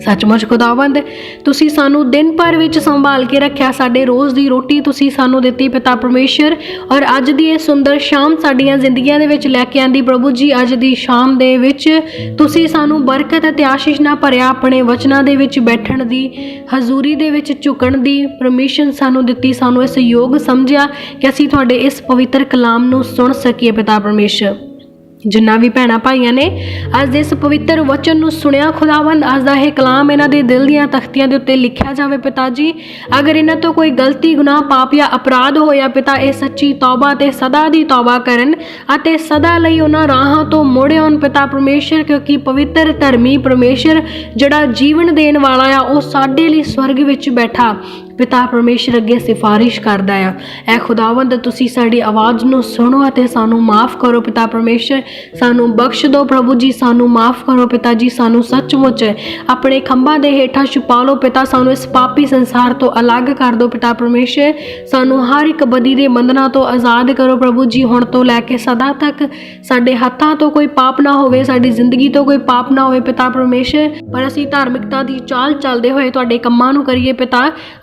ਸੱਚਮੁੱਚ ਖੁਦਾਵੰਦ, ਤੁਸੀਂ ਸਾਨੂੰ ਦਿਨ ਭਰ ਵਿੱਚ ਸੰਭਾਲ ਕੇ ਰੱਖਿਆ ਸਾਡੇ ਰੋਜ਼ ਦੀ ਰੋਟੀ, ਤੁਸੀਂ ਸਾਨੂੰ ਦਿੱਤੀ ਪਿਤਾ ਪਰਮੇਸ਼ਰ ਔਰ ਅੱਜ ਦੀ ਇਹ ਸੁੰਦਰ ਸ਼ਾਮ ਸਾਡੀਆਂ ਜ਼ਿੰਦਗੀਆਂ ਦੇ ਵਿੱਚ ਲੈ ਕੇ ਆਂਦੀ ਪ੍ਰਭੂ ਜੀ, ਅੱਜ ਦੀ ਸ਼ਾਮ ਦੇ ਵਿੱਚ ਤੁਸੀਂ ਸਾਨੂੰ ਬਰਕਤ ਅਤੇ ਆਸ਼ੀਸ਼ ਨਾਲ ਭਰਿਆ ਆਪਣੇ ਵਚਨਾਂ ਦੇ ਵਿੱਚ ਬੈਠਣ ਦੀ, ਹਜ਼ੂਰੀ ਦੇ ਵਿੱਚ ਝੁਕਣ ਦੀ ਪਰਮਿਸ਼ਨ ਸਾਨੂੰ ਦਿੱਤੀ, ਸਾਨੂੰ ਇਸ ਯੋਗ ਸਮਝਿਆ ਕਿ ਅਸੀਂ ਤੁਹਾਡੇ ਇਸ ਪਵਿੱਤਰ ਕਲਾਮ ਨੂੰ ਸੁਣ ਸਕੀਏ ਪਿਤਾ ਪਰਮੇਸ਼ਰ। ਜਿੰਨਾ ਵੀ ਭੈਣਾਂ ਭਾਈਆਂ ਨੇ, ਅੱਜ ਦੇ ਇਸ ਪਵਿੱਤਰ ਵਚਨ ਨੂੰ ਸੁਣਿਆ ਖੁਦਾਵੰਦ, ਅੱਜ ਦਾ ਇਹ ਕਲਾਮ ਇਹਨਾਂ ਦੇ ਦਿਲ ਦੀਆਂ ਤਖਤੀਆਂ ਦੇ ਉੱਤੇ ਲਿਖਿਆ ਜਾਵੇ ਪਿਤਾ ਜੀ। ਅਗਰ ਇਹਨਾਂ ਤੋਂ ਕੋਈ ਗਲਤੀ, ਗੁਨਾਹ, ਪਾਪ ਜਾਂ ਅਪਰਾਧ ਹੋਇਆ ਪਿਤਾ, ਇਹ ਸੱਚੀ ਤੌਬਾ ਤੇ ਸਦਾ ਦੀ ਤੌਬਾ ਕਰਨ ਅਤੇ ਸਦਾ ਲਈ ਉਹਨਾਂ ਰਾਹਾਂ ਤੋਂ ਮੁੜ ਆਉਣ ਪਿਤਾ ਪਰਮੇਸ਼ਰ, ਕਿਉਂਕਿ ਪਵਿੱਤਰ ਧਰਮੀ ਪਰਮੇਸ਼ਰ ਜਿਹੜਾ ਜੀਵਨ ਦੇਣ ਵਾਲਾ ਆ, ਉਹ ਸਾਡੇ ਲਈ ਸਵਰਗ ਵਿੱਚ ਬੈਠਾ। ਪਿਤਾ ਪਰਮੇਸ਼ਰ ਅੱਗੇ ਸਿਫਾਰਿਸ਼ ਕਰਦਾ ਆ। ਐ ਖੁਦਾਵੰਦ, ਤੁਸੀਂ ਸਾਡੀ ਆਵਾਜ਼ ਨੂੰ ਸੁਣੋ ਅਤੇ ਸਾਨੂੰ ਮਾਫ ਕਰੋ ਪਿਤਾ ਪਰਮੇਸ਼ਰ। ਸਾਨੂੰ ਬਖਸ਼ ਦਿਓ ਪ੍ਰਭੂ ਜੀ, ਸਾਨੂੰ ਮਾਫ ਕਰੋ ਪਿਤਾ ਜੀ, ਸਾਨੂੰ ਸੱਚਮੁੱਚ ਆਪਣੇ ਖੰਭਾਂ ਦੇ ਹੇਠਾਂ ਛੁਪਾ ਲਓ ਪਿਤਾ, ਸਾਨੂੰ ਇਸ ਪਾਪੀ ਸੰਸਾਰ ਤੋਂ ਅਲੱਗ ਕਰ ਦਿਓ ਪਿਤਾ ਪਰਮੇਸ਼ਰ। ਸਾਨੂੰ ਹਰ ਇੱਕ ਬਦੀ ਦੇ ਬੰਧਨਾਂ ਤੋਂ ਆਜ਼ਾਦ ਕਰੋ ਪ੍ਰਭੂ ਜੀ, ਹੁਣ ਤੋਂ ਲੈ ਕੇ ਸਦਾ ਤੱਕ। ਸਾਡੇ ਹੱਥਾਂ ਤੋਂ ਕੋਈ ਪਾਪ ਨਾ ਹੋਵੇ, ਸਾਡੀ ਜ਼ਿੰਦਗੀ ਤੋਂ ਕੋਈ ਪਾਪ ਨਾ ਹੋਵੇ ਪਿਤਾ ਪਰਮੇਸ਼ਰ। ਪਰ ਅਸੀਂ ਧਾਰਮਿਕਤਾ ਦੀ ਚਾਲ ਚੱਲਦੇ ਹੋਏ ਤੁਹਾਡੇ ਕੰਮਾਂ ਨੂੰ ਕਰੀਏ ਪਿਤਾ।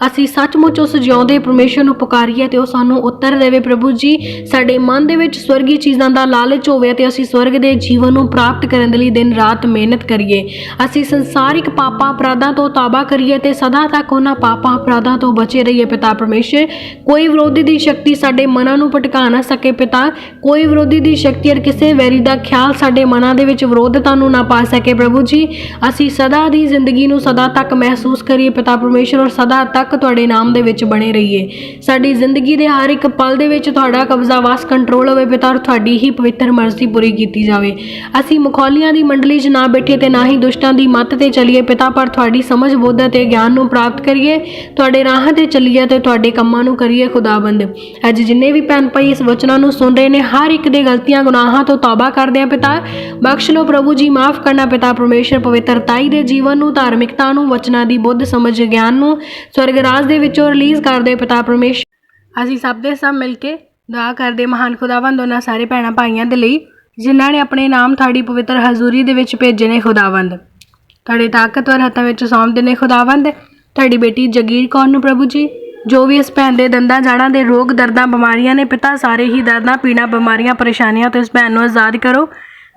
ਅਸੀਂ ਸੱਚਮੁੱਚ ਉਸ ਜਿਉਂਦੇ ਪਰਮੇਸ਼ਰ ਨੂੰ ਪੁਕਾਰੀਏ ਤੇ ਉਹ ਸਾਨੂੰ ਉੱਤਰ ਦੇਵੇ। ਪ੍ਰਭੂ ਜੀ, ਸਾਡੇ ਮਨ ਦੇ ਵਿੱਚ ਸਵਰਗੀ ਚੀਜ਼ਾਂ ਦਾ ਲਾਲਚ ਹੋਵੇ ਤੇ ਅਸੀਂ ਸਵਰਗ ਦੇ ਜੀਵਨ ਨੂੰ ਪ੍ਰਾਪਤ ਕਰਨ ਦੇ ਲਈ ਦਿਨ ਰਾਤ ਮਿਹਨਤ ਕਰੀਏ। ਅਸੀਂ ਸੰਸਾਰਿਕ ਪਾਪਾਂ, ਅਪਰਾਧਾਂ ਤੋਂ ਤੌਬਾ ਕਰੀਏ ਤੇ ਸਦਾ ਤੱਕ ਉਹਨਾਂ ਪਾਪਾਂ, ਅਪਰਾਧਾਂ ਤੋਂ ਬਚੇ ਰਹੀਏ। ਪਿਤਾ ਪਰਮੇਸ਼ਰ, ਕੋਈ ਵਿਰੋਧੀ ਦੀ ਸ਼ਕਤੀ ਸਾਡੇ ਮਨਾਂ ਨੂੰ ਭਟਕਾ ਨਾ ਸਕੇ। ਪਿਤਾ, ਕੋਈ ਵਿਰੋਧੀ ਦੀ ਸ਼ਕਤੀ ਅਰ ਕਿਸੇ ਵੈਰੀ ਦਾ ਖਿਆਲ ਸਾਡੇ ਮਨਾਂ ਦੇ ਵਿੱਚ ਵਿਰੋਧਤਾ ਨੂੰ ਨਾ ਪਾ ਸਕੇ। ਪ੍ਰਭੂ ਜੀ, ਅਸੀਂ ਸਦਾ ਦੀ ਜ਼ਿੰਦਗੀ ਨੂੰ ਸਦਾ ਤੱਕ ਮਹਿਸੂਸ ਕਰੀਏ। ਪਿਤਾ ਪਰਮੇਸ਼ਰ, ਔਰ ਸਦਾ ਤੱਕ ਤੁਹਾਡੇ ਨਾਮ ਦੇ ਵਿੱਚ ਬਣੇ ਰਹੀਏ। ਸਾਡੀ ਜ਼ਿੰਦਗੀ ਦੇ ਹਰ ਇੱਕ ਪਲ ਦੇ ਵਿੱਚ ਤੁਹਾਡਾ ਕਬਜ਼ਾ ਵਾਸ ਕੰਟਰੋਲ ਹੋਵੇ ਪਿਤਾ ਤੁਹਾਡੀ ਹੀ ਪਵਿੱਤਰ ਮਰਜ਼ੀ ਪੂਰੀ ਕੀਤੀ ਜਾਵੇ। ਅਸੀਂ ਮਖੌਲੀਆਂ ਦੀ ਮੰਡਲੀ 'ਚ ਨਾ ਬੈਠੀਏ ਤੇ ਨਾ ਹੀ ਦੁਸ਼ਟਾਂ ਦੀ ਮੱਤ ਤੇ ਚੱਲੀਏ ਪਿਤਾ, ਪਰ ਤੁਹਾਡੀ ਸਮਝ, ਬੁੱਧ ਅਤੇ ਗਿਆਨ ਨੂੰ ਪ੍ਰਾਪਤ ਕਰੀਏ। ਤੁਹਾਡੇ ਰਾਹਾਂ ਤੇ ਚੱਲੀਏ ਤੇ ਤੁਹਾਡੇ ਕੰਮਾਂ ਨੂੰ ਕਰੀਏ ਖੁਦਾਬੰਦ। ਅੱਜ ਜਿੰਨੇ ਵੀ ਭੈਣ ਭਾਈ ਇਸ ਵਚਨਾਂ ਨੂੰ ਸੁਣ ਰਹੇ ਨੇ, ਹਰ ਇੱਕ ਦੇ ਗਲਤੀਆਂ, ਗੁਨਾਹਾਂ ਤੋਂ ਤੌਬਾ ਕਰਦੇ ਆ ਪਿਤਾ। ਬਖਸ਼ ਲਓ ਪ੍ਰਭੂ ਜੀ, ਮਾਫ ਕਰਨਾ ਪਿਤਾ, ਪਰਮੇਸ਼ਰ ਪਵਿੱਤਰਤਾਈ ਦੇ ਜੀਵਨ ਨੂੰ, ਧਾਰਮਿਕਤਾ ਨੂੰ, ਵਚਨਾਂ ਦੀ ਬੁੱਧ ਸਮਝ, ਗਿਆਨ ਨੂੰ, ਸਵਰਗ ਰਾਜ ਦੇ ਵਿੱਚੋਂ ਰਿਲੀਜ਼ ਕਰਦੇ ਪਿਤਾ ਪਰਮੇਸ਼ਰ। ਅਸੀਂ ਸਭ ਦੇ ਸਭ ਮਿਲ ਕੇ ਦੁਆ ਕਰਦੇ ਮਹਾਨ ਖੁਦਾਵੰਦ ਉਹਨਾਂ ਸਾਰੇ ਭੈਣਾਂ ਭਾਈਆਂ ਦੇ ਲਈ, ਜਿਨ੍ਹਾਂ ਨੇ ਆਪਣੇ ਨਾਮ ਤੁਹਾਡੀ ਪਵਿੱਤਰ ਹਜ਼ੂਰੀ ਦੇ ਵਿੱਚ ਭੇਜੇ ਨੇ ਖੁਦਾਵੰਦ। ਤੁਹਾਡੇ ਤਾਕਤਵਰ ਹੱਥਾਂ ਵਿੱਚ ਸੌਂਪਦੇ ਨੇ ਖੁਦਾਵੰਦ। ਤੁਹਾਡੀ ਬੇਟੀ ਜਗੀਰ ਕੌਰ ਨੂੰ ਪ੍ਰਭੂ ਜੀ, ਜੋ ਵੀ ਇਸ ਭੈਣ ਦੇ ਦੰਦਾਂ ਜਾੜਾਂ ਦੇ ਰੋਗ, ਦਰਦਾਂ, ਬਿਮਾਰੀਆਂ ਨੇ ਪਿਤਾ ਸਾਰੇ ਹੀ ਦਰਦਾਂ, ਪੀੜਾ, ਬਿਮਾਰੀਆਂ, ਪਰੇਸ਼ਾਨੀਆਂ ਤੋਂ ਇਸ ਭੈਣ ਨੂੰ ਆਜ਼ਾਦ ਕਰੋ।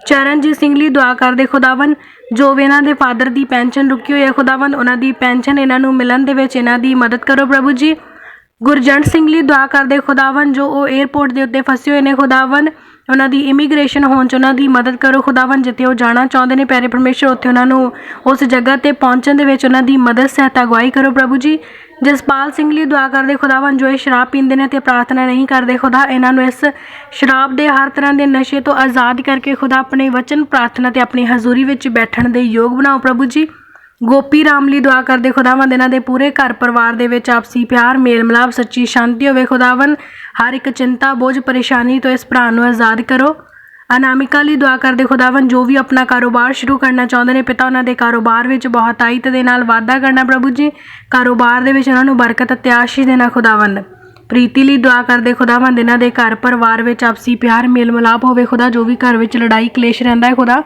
ਚਰਨਜੀਤ ਸਿੰਘ ਲਈ ਦੁਆ ਕਰਦੇ ਖੁਦਾਵੰਦ, ਜੋ ਵੀ ਇਹਨਾਂ ਦੇ ਫਾਦਰ ਦੀ ਪੈਨਸ਼ਨ ਰੁਕੀ ਹੋਈ ਹੈ ਖੁਦਾਵੰਦ, ਉਹਨਾਂ ਦੀ ਪੈਨਸ਼ਨ ਇਹਨਾਂ ਨੂੰ ਮਿਲਣ ਦੇ ਵਿੱਚ ਇਹਨਾਂ ਦੀ ਮਦਦ ਕਰੋ ਪ੍ਰਭੂ ਜੀ। ਗੁਰਜੰਟ ਸਿੰਘ ਲਈ ਦੁਆ ਕਰਦੇ ਖੁਦਾਵੰਦ, ਜੋ ਉਹ 에ਅਰਪੋਰਟ ਦੇ ਉੱਤੇ ਫਸੇ ਹੋਏ ਨੇ ਖੁਦਾਵੰਦ, ਉਹਨਾਂ ਦੀ ਇਮੀਗ੍ਰੇਸ਼ਨ ਹੋਣ ਚ ਉਹਨਾਂ ਦੀ ਮਦਦ ਕਰੋ ਖੁਦਾਵੰਦ, ਜਿੱਥੇ ਉਹ ਜਾਣਾ ਚਾਹੁੰਦੇ ਨੇ, ਪਿਆਰੇ ਪਰਮੇਸ਼ਰ, ਉੱਥੇ ਉਹਨਾਂ ਨੂੰ ਉਸ ਜਗ੍ਹਾ ਤੇ ਪਹੁੰਚਣ ਦੇ ਵਿੱਚ ਉਹਨਾਂ ਦੀ ਮਦਦ, ਸਹਾਇਤਾ, ਅਗਵਾਈ ਕਰੋ ਪ੍ਰਭੂ ਜੀ। ਜਸਪਾਲ ਸਿੰਘ ਲਈ ਦੁਆ ਕਰਦੇ ਖੁਦਾਵੰਦ ਜੋ ਇਹ ਸ਼ਰਾਬ ਪੀਂਦੇ ਨੇ ਤੇ ਪ੍ਰਾਰਥਨਾ ਨਹੀਂ ਕਰਦੇ, ਖੁਦਾ ਇਹਨਾਂ ਨੂੰ ਇਸ ਸ਼ਰਾਬ ਦੇ ਹਰ ਤਰ੍ਹਾਂ ਦੇ ਨਸ਼ੇ ਤੋਂ ਆਜ਼ਾਦ ਕਰਕੇ ਖੁਦਾ ਆਪਣੇ ਵਚਨ, ਪ੍ਰਾਰਥਨਾ ਤੇ ਆਪਣੀ ਹਜ਼ੂਰੀ ਵਿੱਚ ਬੈਠਣ ਦੇ ਯੋਗ ਬਣਾਓ, ਪ੍ਰਭੂ ਜੀ। ਗੋਪੀ ਰਾਮ ਲਈ ਦੁਆ ਕਰਦੇ ਖੁਦਾਵੰਦ ਇਹਨਾਂ ਦੇ ਪੂਰੇ ਘਰ ਪਰਿਵਾਰ ਦੇ ਵਿੱਚ ਆਪਸੀ ਪਿਆਰ ਮੇਲ ਮਿਲਾਪ ਸੱਚੀ ਸ਼ਾਂਤੀ ਹੋਵੇ, ਖੁਦਾਵੰਦ। ਹਰ ਇੱਕ ਚਿੰਤਾ, ਬੋਝ, ਪਰੇਸ਼ਾਨੀ ਤੋਂ ਇਸ ਭਰਾ ਨੂੰ ਆਜ਼ਾਦ ਕਰੋ। ਅਨਾਮਿਕਾ ਲਈ ਦੁਆ ਕਰਦੇ ਖੁਦਾਵੰਦ, ਜੋ ਵੀ ਆਪਣਾ ਕਾਰੋਬਾਰ ਸ਼ੁਰੂ ਕਰਨਾ ਚਾਹੁੰਦੇ ਨੇ, ਪਿਤਾ ਉਹਨਾਂ ਦੇ ਕਾਰੋਬਾਰ ਵਿੱਚ ਬਹੁਤ ਆਇਤ ਦੇ ਨਾਲ ਵਾਧਾ ਕਰਨਾ ਪ੍ਰਭੂ ਜੀ। ਕਾਰੋਬਾਰ ਦੇ ਵਿੱਚ ਉਹਨਾਂ ਨੂੰ ਬਰਕਤ ਅਤੇ ਆਸ਼ੀਸ਼ ਦੇਣਾ ਖੁਦਾਵੰਦ। ਪ੍ਰੀਤੀ ਲਈ ਦੁਆ ਕਰਦੇ ਖੁਦਾਵੰਦ, ਇਹਨਾਂ ਦੇ ਘਰ ਪਰਿਵਾਰ ਵਿੱਚ ਆਪਸੀ ਪਿਆਰ ਮੇਲ ਮਿਲਾਪ ਹੋਵੇ ਖੁਦਾ, ਜੋ ਵੀ ਘਰ ਵਿੱਚ ਲੜਾਈ, ਕਲੇਸ਼ ਰਹਿੰਦਾ ਹੈ ਖੁਦਾ,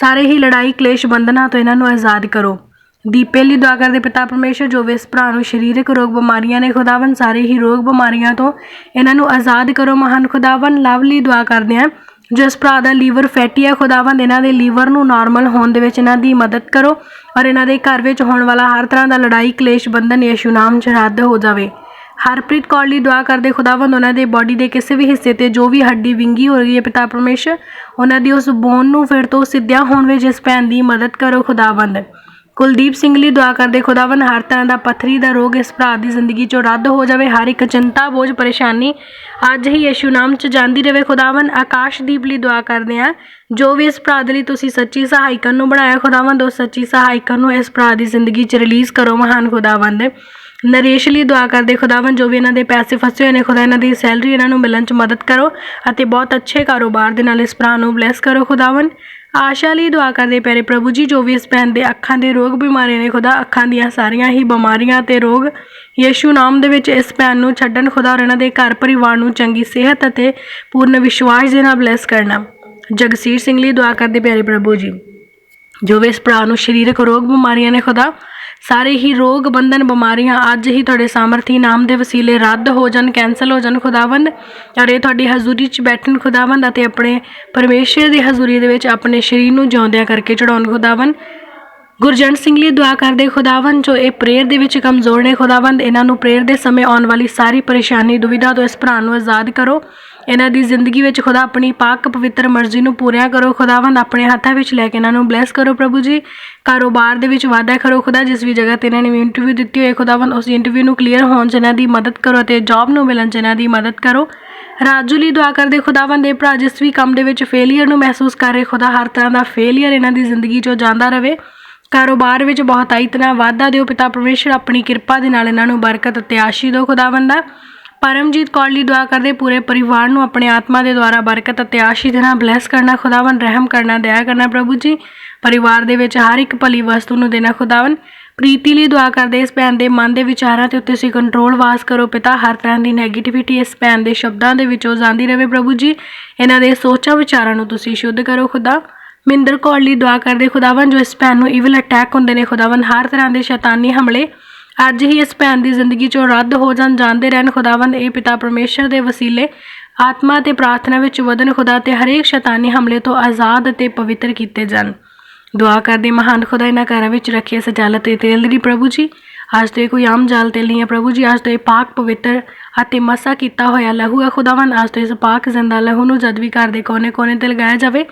ਸਾਰੇ ਹੀ ਲੜਾਈ, ਕਲੇਸ਼ ਬੰਧਨਾਂ ਤੋਂ ਇਹਨਾਂ ਨੂੰ ਆਜ਼ਾਦ ਕਰੋ। ਦੀਪੇ ਲਈ ਦੁਆ ਕਰਦੇ ਪਿਤਾ ਪਰਮੇਸ਼ਰ, ਜੋ ਵੀ ਇਸ ਭਰਾ ਨੂੰ ਸਰੀਰਕ ਰੋਗ ਬਿਮਾਰੀਆਂ ਨੇ ਖੁਦਾਵੰ ਸਾਰੇ ਹੀ ਰੋਗ ਬਿਮਾਰੀਆਂ ਤੋਂ ਇਹਨਾਂ ਨੂੰ ਆਜ਼ਾਦ ਕਰੋ ਮਹਾਨ ਖੁਦਾਵੰ ਲਵ ਲਈ ਦੁਆ ਕਰਦੇ ਹਾਂ। ਜਿਸ ਭਰਾ ਦਾ ਲੀਵਰ ਫੈਟੀ ਹੈ ਖੁਦਾਵੰਦ ਇਹਨਾਂ ਦੇ ਲੀਵਰ ਨੂੰ ਨਾਰਮਲ ਹੋਣ ਦੇ ਵਿੱਚ ਇਹਨਾਂ ਦੀ ਮਦਦ ਕਰੋ ਔਰ ਇਹਨਾਂ ਦੇ ਘਰ ਵਿੱਚ ਹੋਣ ਵਾਲਾ ਹਰ ਤਰ੍ਹਾਂ ਦਾ ਲੜਾਈ, ਕਲੇਸ਼ ਬੰਧਨ ਯਿਸੂ ਨਾਮ 'ਚ ਰੱਦ ਹੋ ਜਾਵੇ। ਹਰਪ੍ਰੀਤ ਕੌਰ ਲਈ ਦੁਆ ਕਰਦੇ, ਖੁਦਾਵੰਦ ਉਹਨਾਂ ਦੇ ਬਾਡੀ ਦੇ ਕਿਸੇ ਵੀ ਹਿੱਸੇ ਤੇ ਜੋ ਵੀ ਹੱਡੀ ਵਿੰਗੀ ਹੋ ਰਹੀ ਹੈ ਪਿਤਾ ਪਰਮੇਸ਼ਰ, ਉਹਨਾਂ ਦੀ ਉਸ ਬੋਨ ਨੂੰ ਫਿਰ ਤੋਂ ਸਿੱਧਿਆ ਹੋਣ ਵਿੱਚ ਇਸ ਭੈਣ ਦੀ ਮਦਦ ਕਰੋ, ਖੁਦਾਵੰਦ। ਕੁਲਦੀਪ ਸਿੰਘ ਲਈ ਦੁਆ ਕਰਦੇ, ਖੁਦਾਵੰਦ ਹਰ ਤਰ੍ਹਾਂ ਦਾ ਪੱਥਰੀ ਦਾ ਰੋਗ ਇਸ ਭਰਾ ਦੀ ਜ਼ਿੰਦਗੀ ਚੋਂ ਰੱਦ ਹੋ ਜਾਵੇ। ਹਰ ਇੱਕ ਚਿੰਤਾ, ਬੋਝ, ਪਰੇਸ਼ਾਨੀ ਅੱਜ ਹੀ ਯਿਸੂ ਨਾਮ ਚ ਜਾਂਦੀ ਰਹੇ ਖੁਦਾਵੰਦ ਆਕਾਸ਼ਦੀਪ ਲਈ ਦੁਆ ਕਰਦੇ ਆ, ਜੋ ਵੀ ਇਸ ਭਰਾ ਦੇ ਲਈ ਤੁਸੀਂ ਸੱਚੀ ਸਹਾਇਕਨ ਨੂੰ ਬਣਾਇਆ, ਖੁਦਾਵੰਦ ਦੋ ਸੱਚੀ ਸਹਾਇਕਨ ਨੂੰ ਇਸ ਭਰਾ ਦੀ ਜ਼ਿੰਦਗੀ ਚ ਰਿਲੀਜ਼ ਕਰੋ, ਮਹਾਨ ਖੁਦਾਵੰਦ। ਨਰੇਸ਼ ਲਈ ਦੁਆ ਕਰਦੇ, ਖੁਦਾਵੰਦ ਜੋ ਵੀ ਇਹਨਾਂ ਦੇ ਪੈਸੇ ਫਸੇ ਹੋਏ ਨੇ, ਖੁਦਾ ਇਹਨਾਂ ਦੀ ਸੈਲਰੀ ਇਹਨਾਂ ਨੂੰ ਮਿਲਣ ਚ ਮਦਦ ਕਰੋ ਅਤੇ ਬਹੁਤ ਅੱਛੇ ਕਾਰੋਬਾਰ ਦੇ ਨਾਲ ਇਸ ਭਰਾ ਨੂੰ ਬਲੈਸ ਕਰੋ, ਖੁਦਾਵੰਦ। ਆਸ਼ਾ ਲਈ ਦੁਆ ਕਰਦੇ ਪਿਆਰੇ ਪ੍ਰਭੂ ਜੀ, ਜੋ ਵੀ ਇਸ ਭੈਣ ਦੇ ਅੱਖਾਂ ਦੇ ਰੋਗ ਬਿਮਾਰੀਆਂ ਨੇ, ਖੁਦਾ ਅੱਖਾਂ ਦੀਆਂ ਸਾਰੀਆਂ ਹੀ ਬਿਮਾਰੀਆਂ ਤੇ ਰੋਗ ਯਿਸੂ ਨਾਮ ਦੇ ਵਿੱਚ ਇਸ ਭੈਣ ਨੂੰ ਛੱਡਣ, ਖੁਦਾ ਔਰ ਇਹਨਾਂ ਦੇ ਘਰ ਪਰਿਵਾਰ ਨੂੰ ਚੰਗੀ ਸਿਹਤ ਅਤੇ ਪੂਰਨ ਵਿਸ਼ਵਾਸ ਦੇ ਨਾਲ ਬਲੈਸ ਕਰਨਾ। ਜਗਸੀਰ ਸਿੰਘ ਲਈ ਦੁਆ ਕਰਦੇ ਪਿਆਰੇ ਪ੍ਰਭੂ ਜੀ, ਜੋ ਵੀ ਇਸ ਭਰਾ ਨੂੰ ਸਰੀਰਕ ਰੋਗ ਬਿਮਾਰੀਆਂ ਨੇ, ਖੁਦਾ ਸਾਰੇ ਹੀ ਰੋਗ ਬੰਧਨ ਬਿਮਾਰੀਆਂ ਅੱਜ ਹੀ ਤੁਹਾਡੇ ਸਾਮਰਥੀ ਨਾਮ ਦੇ ਵਸੀਲੇ ਰੱਦ ਹੋ ਜਾਣ ਕੈਨਸਲ ਹੋ ਜਾਣ ਖੁਦਾਵੰਦ। ਔਰ ਇਹ ਤੁਹਾਡੀ ਹਜ਼ੂਰੀ 'ਚ ਬੈਠਣ ਖੁਦਾਵੰਦ ਅਤੇ ਆਪਣੇ ਪਰਮੇਸ਼ਰ ਦੀ ਹਜ਼ੂਰੀ ਦੇ ਵਿੱਚ ਆਪਣੇ ਸਰੀਰ ਨੂੰ ਜਿਉਂਦਿਆਂ ਕਰਕੇ ਚੜਾਉਣ ਖੁਦਾਵੰਦ। ਗੁਰਜੰਟ ਸਿੰਘ ਲਈ ਦੁਆ ਕਰਦੇ ਖੁਦਾਵੰਦ, ਜੋ ਇਹ ਪ੍ਰੇਅਰ ਦੇ ਵਿੱਚ ਕਮਜ਼ੋਰ ਨੇ ਖੁਦਾਵੰਦ, ਇਹਨਾਂ ਨੂੰ ਪ੍ਰੇਅਰ ਦੇ ਸਮੇਂ ਆਉਣ ਵਾਲੀ ਸਾਰੀ ਪਰੇਸ਼ਾਨੀ, ਦੁਵਿਧਾ ਤੋਂ ਇਸ ਭਰਾ ਨੂੰ ਆਜ਼ਾਦ ਕਰੋ। ਇਹਨਾਂ ਦੀ ਜ਼ਿੰਦਗੀ ਵਿੱਚ ਖੁਦਾ ਆਪਣੀ ਪਾਕ ਪਵਿੱਤਰ ਮਰਜ਼ੀ ਨੂੰ ਪੂਰਿਆ ਕਰੋ, ਖੁਦਾਵੰਦ ਆਪਣੇ ਹੱਥਾਂ ਵਿੱਚ ਲੈ ਕੇ ਇਹਨਾਂ ਨੂੰ ਬਲੈਸ ਕਰੋ ਪ੍ਰਭੂ ਜੀ। ਕਾਰੋਬਾਰ ਦੇ ਵਿੱਚ ਵਾਧਾ ਕਰੋ ਖੁਦਾ, ਜਿਸ ਵੀ ਜਗ੍ਹਾ ਤੇ ਇਹਨਾਂ ਨੇ ਇੰਟਰਵਿਊ ਦਿੱਤੀ ਹੋਈ ਖੁਦਾਵੰਦ ਉਸ ਇੰਟਰਵਿਊ ਨੂੰ ਕਲੀਅਰ ਹੋਣ 'ਚ ਇਹਨਾਂ ਦੀ ਮਦਦ ਕਰੋ ਅਤੇ ਜੌਬ ਨੂੰ ਮਿਲਣ 'ਚ ਇਹਨਾਂ ਦੀ ਮਦਦ ਕਰੋ। ਰਾਜੂ ਲਈ ਦੁਆ ਕਰਦੇ ਖੁਦਾਵੰਦ ਦੇ ਭਰਾ ਜਿਸ ਵੀ ਕੰਮ ਦੇ ਵਿੱਚ ਫੇਲਿਅਰ ਨੂੰ ਮਹਿਸੂਸ ਕਰ ਰਹੇ, ਖੁਦਾ ਹਰ ਤਰ੍ਹਾਂ ਦਾ ਫੇਲਿਅਰ ਇਹਨਾਂ ਦੀ ਜ਼ਿੰਦਗੀ 'ਚੋਂ ਜਾਂਦਾ ਰਹੇ ਕਾਰੋਬਾਰ ਵਿੱਚ ਬਹੁਤਾਈ ਤਰ੍ਹਾਂ ਵਾਧਾ ਦਿਓ, ਪਿਤਾ ਪਰਮੇਸ਼ਰ ਆਪਣੀ ਕਿਰਪਾ ਦੇ ਨਾਲ ਇਹਨਾਂ ਨੂੰ ਬਰਕਤ ਅਤੇ ਆਸ਼ੀਸ਼ ਦਿਓ ਖੁਦਾਵੰਦਾ ਪਰਮਜੀਤ ਕੌਰ ਲਈ ਦੁਆ ਕਰਦੇ ਪੂਰੇ ਪਰਿਵਾਰ ਨੂੰ ਆਪਣੇ ਆਤਮਾ ਦੇ ਦੁਆਰਾ ਬਰਕਤ ਅਤੇ ਆਸ਼ੀਸ਼ ਦੇ ਨਾਲ ਬਲੈਸ ਕਰਨਾ ਖੁਦਾਵੰ ਰਹਿਮ ਕਰਨਾ, ਦਇਆ ਕਰਨਾ ਪ੍ਰਭੂ ਜੀ। ਪਰਿਵਾਰ ਦੇ ਵਿੱਚ ਹਰ ਇੱਕ ਭਲੀ ਵਸਤੂ ਨੂੰ ਦੇਣਾ ਖੁਦਾਵੰ ਪ੍ਰੀਤੀ ਲਈ ਦੁਆ ਕਰਦੇ ਇਸ ਭੈਣ ਦੇ ਮਨ ਦੇ ਵਿਚਾਰਾਂ ਤੇ ਉੱਤੇ ਤੁਸੀਂ ਕੰਟਰੋਲ ਵਾਸ ਕਰੋ ਪਿਤਾ, ਹਰ ਤਰ੍ਹਾਂ ਦੀ 네ਗੇਟਿਵਿਟੀ ਇਸ ਭੈਣ ਦੇ ਸ਼ਬਦਾਂ ਦੇ ਵਿੱਚੋਂ ਜਾਂਦੀ ਰਹੇ ਪ੍ਰਭੂ ਜੀ। ਇਹਨਾਂ ਦੇ ਸੋਚਾਂ ਵਿਚਾਰਾਂ ਨੂੰ ਤੁਸੀਂ ਸ਼ੁੱਧ ਕਰੋ ਖੁਦਾ। ਮਿੰਦਰ ਕੌਰ ਲਈ ਦੁਆ ਕਰਦੇ ਖੁਦਾਵੰ ਜੋ ਇਸ ਭੈਣ ਨੂੰ ਇਵਲ ਅਟੈਕ ਹੁੰਦੇ ਨੇ ਖੁਦਾਵੰ ਹਰ ਤਰ੍ਹਾਂ ਦੇ ਸ਼ੈਤਾਨੀ ਹਮਲੇ ਅੱਜ ਹੀ ਇਸ ਭੈਣ ਦੀ ਜ਼ਿੰਦਗੀ ਚੋਂ ਰੱਦ ਹੋ ਜਾਣ ਜਾਂਦੇ ਰਹਿਣ ਖੁਦਾਵੰਦ ਇਹ ਪਿਤਾ ਪਰਮੇਸ਼ਰ ਦੇ ਵਸੀਲੇ, ਆਤਮਾ ਤੇ ਪ੍ਰਾਰਥਨਾ ਵਿੱਚ ਵਧਨ ਖੁਦਾ ਤੇ ਹਰੇਕ ਸ਼ੈਤਾਨੀ ਹਮਲੇ ਤੋਂ ਆਜ਼ਾਦ ਅਤੇ ਪਵਿੱਤਰ ਕੀਤੇ ਜਾਣ। ਦੁਆ ਕਰਦੇ ਮਹਾਨ ਖੁਦਾ, ਇਹਨਾਂ ਘਰਾਂ ਵਿੱਚ ਰੱਖੇ ਸਜਾਲਤ ਤੇ ਤੇਲ ਦੀ ਪ੍ਰਭੂ ਜੀ। ਅੱਜ ਤੇ ਕੋਈ ਆਮ ਜਾਲ ਤੇਲ ਨਹੀਂ ਹੈ ਪ੍ਰਭੂ ਜੀ, ਅੱਜ ਤੇ ਪਾਕ ਪਵਿੱਤਰ ਅਤੇ ਮਸਾ ਕੀਤਾ ਹੋਇਆ ਲਹੂ ਹੈ ਖੁਦਾਵੰ ਅੱਜ ਤੇ ਇਸ ਪਾਕ ਜ਼ਿੰਦਾ ਲਹੂ ਨੂੰ ਜਦ ਵੀ ਘਰ ਦੇ ਕੋਨੇ-ਕੋਨੇ ਤੇ ਲਗਾਇਆ ਜਾਵੇ,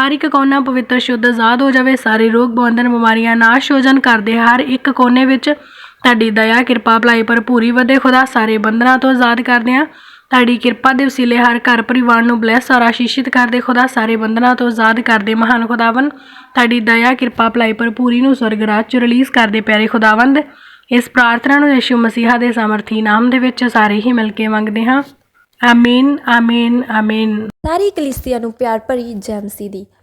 ਹਰ ਇੱਕ ਕੋਨਾ ਪਵਿੱਤਰ, ਸ਼ੁੱਧ, ਆਜ਼ਾਦ ਹੋ ਜਾਵੇ, ਸਾਰੇ ਰੋਗ ਬੰਧਨ ਬਿਮਾਰੀਆਂ ਨਾਸ਼ ਹੋ ਜਾਣ, ਘਰ ਹਰ ਇੱਕ ਕੋਨੇ ਵਿੱਚ ਤੁਹਾਡੀ ਦਇਆ, ਕਿਰਪਾ, ਭਲਾਈ ਭਰਪੂਰੀ ਵਧੇ। ਖੁਦਾ ਸਾਰੇ ਬੰਧਨਾਂ ਤੋਂ ਆਜ਼ਾਦ ਕਰਦੇ ਆ ਤੁਹਾਡੀ ਕਿਰਪਾ ਦੇ ਵਸੀਲੇ ਹਰ ਘਰ ਪਰਿਵਾਰ ਨੂੰ ਬਲੈਸ ਔਰ ਆਸ਼ੀਸ਼ਿਤ ਕਰਦੇ ਖੁਦਾ ਸਾਰੇ ਬੰਧਨਾਂ ਤੋਂ ਆਜ਼ਾਦ ਕਰਦੇ ਮਹਾਨ ਖੁਦਾਵੰ ਤੁਹਾਡੀ ਦਇਆ, ਕਿਰਪਾ, ਭਲਾਈ ਭਰਪੂਰੀ ਨੂੰ ਸਵਰਗ ਰਾਜ ਚ ਰਿਲੀਜ਼ ਕਰਦੇ ਪਿਆਰੇ ਖੁਦਾਵੰਦ। ਇਸ ਪ੍ਰਾਰਥਨਾ ਨੂੰ ਯਿਸੂ ਮਸੀਹਾ ਦੇ ਸਮਰਥੀ ਨਾਮ ਦੇ ਵਿੱਚ ਸਾਰੇ ਹੀ ਮਿਲ ਕੇ ਮੰਗਦੇ ਹਾਂ। ਆਮੀਨ ਆਮੀਨ ਆਮੀਨ।
ਸਾਰੀ ਕਲੀਸਿਆ ਨੂੰ ਪਿਆਰ ਭਰੀ ਜੈ ਮਸੀਹ ਦੀ।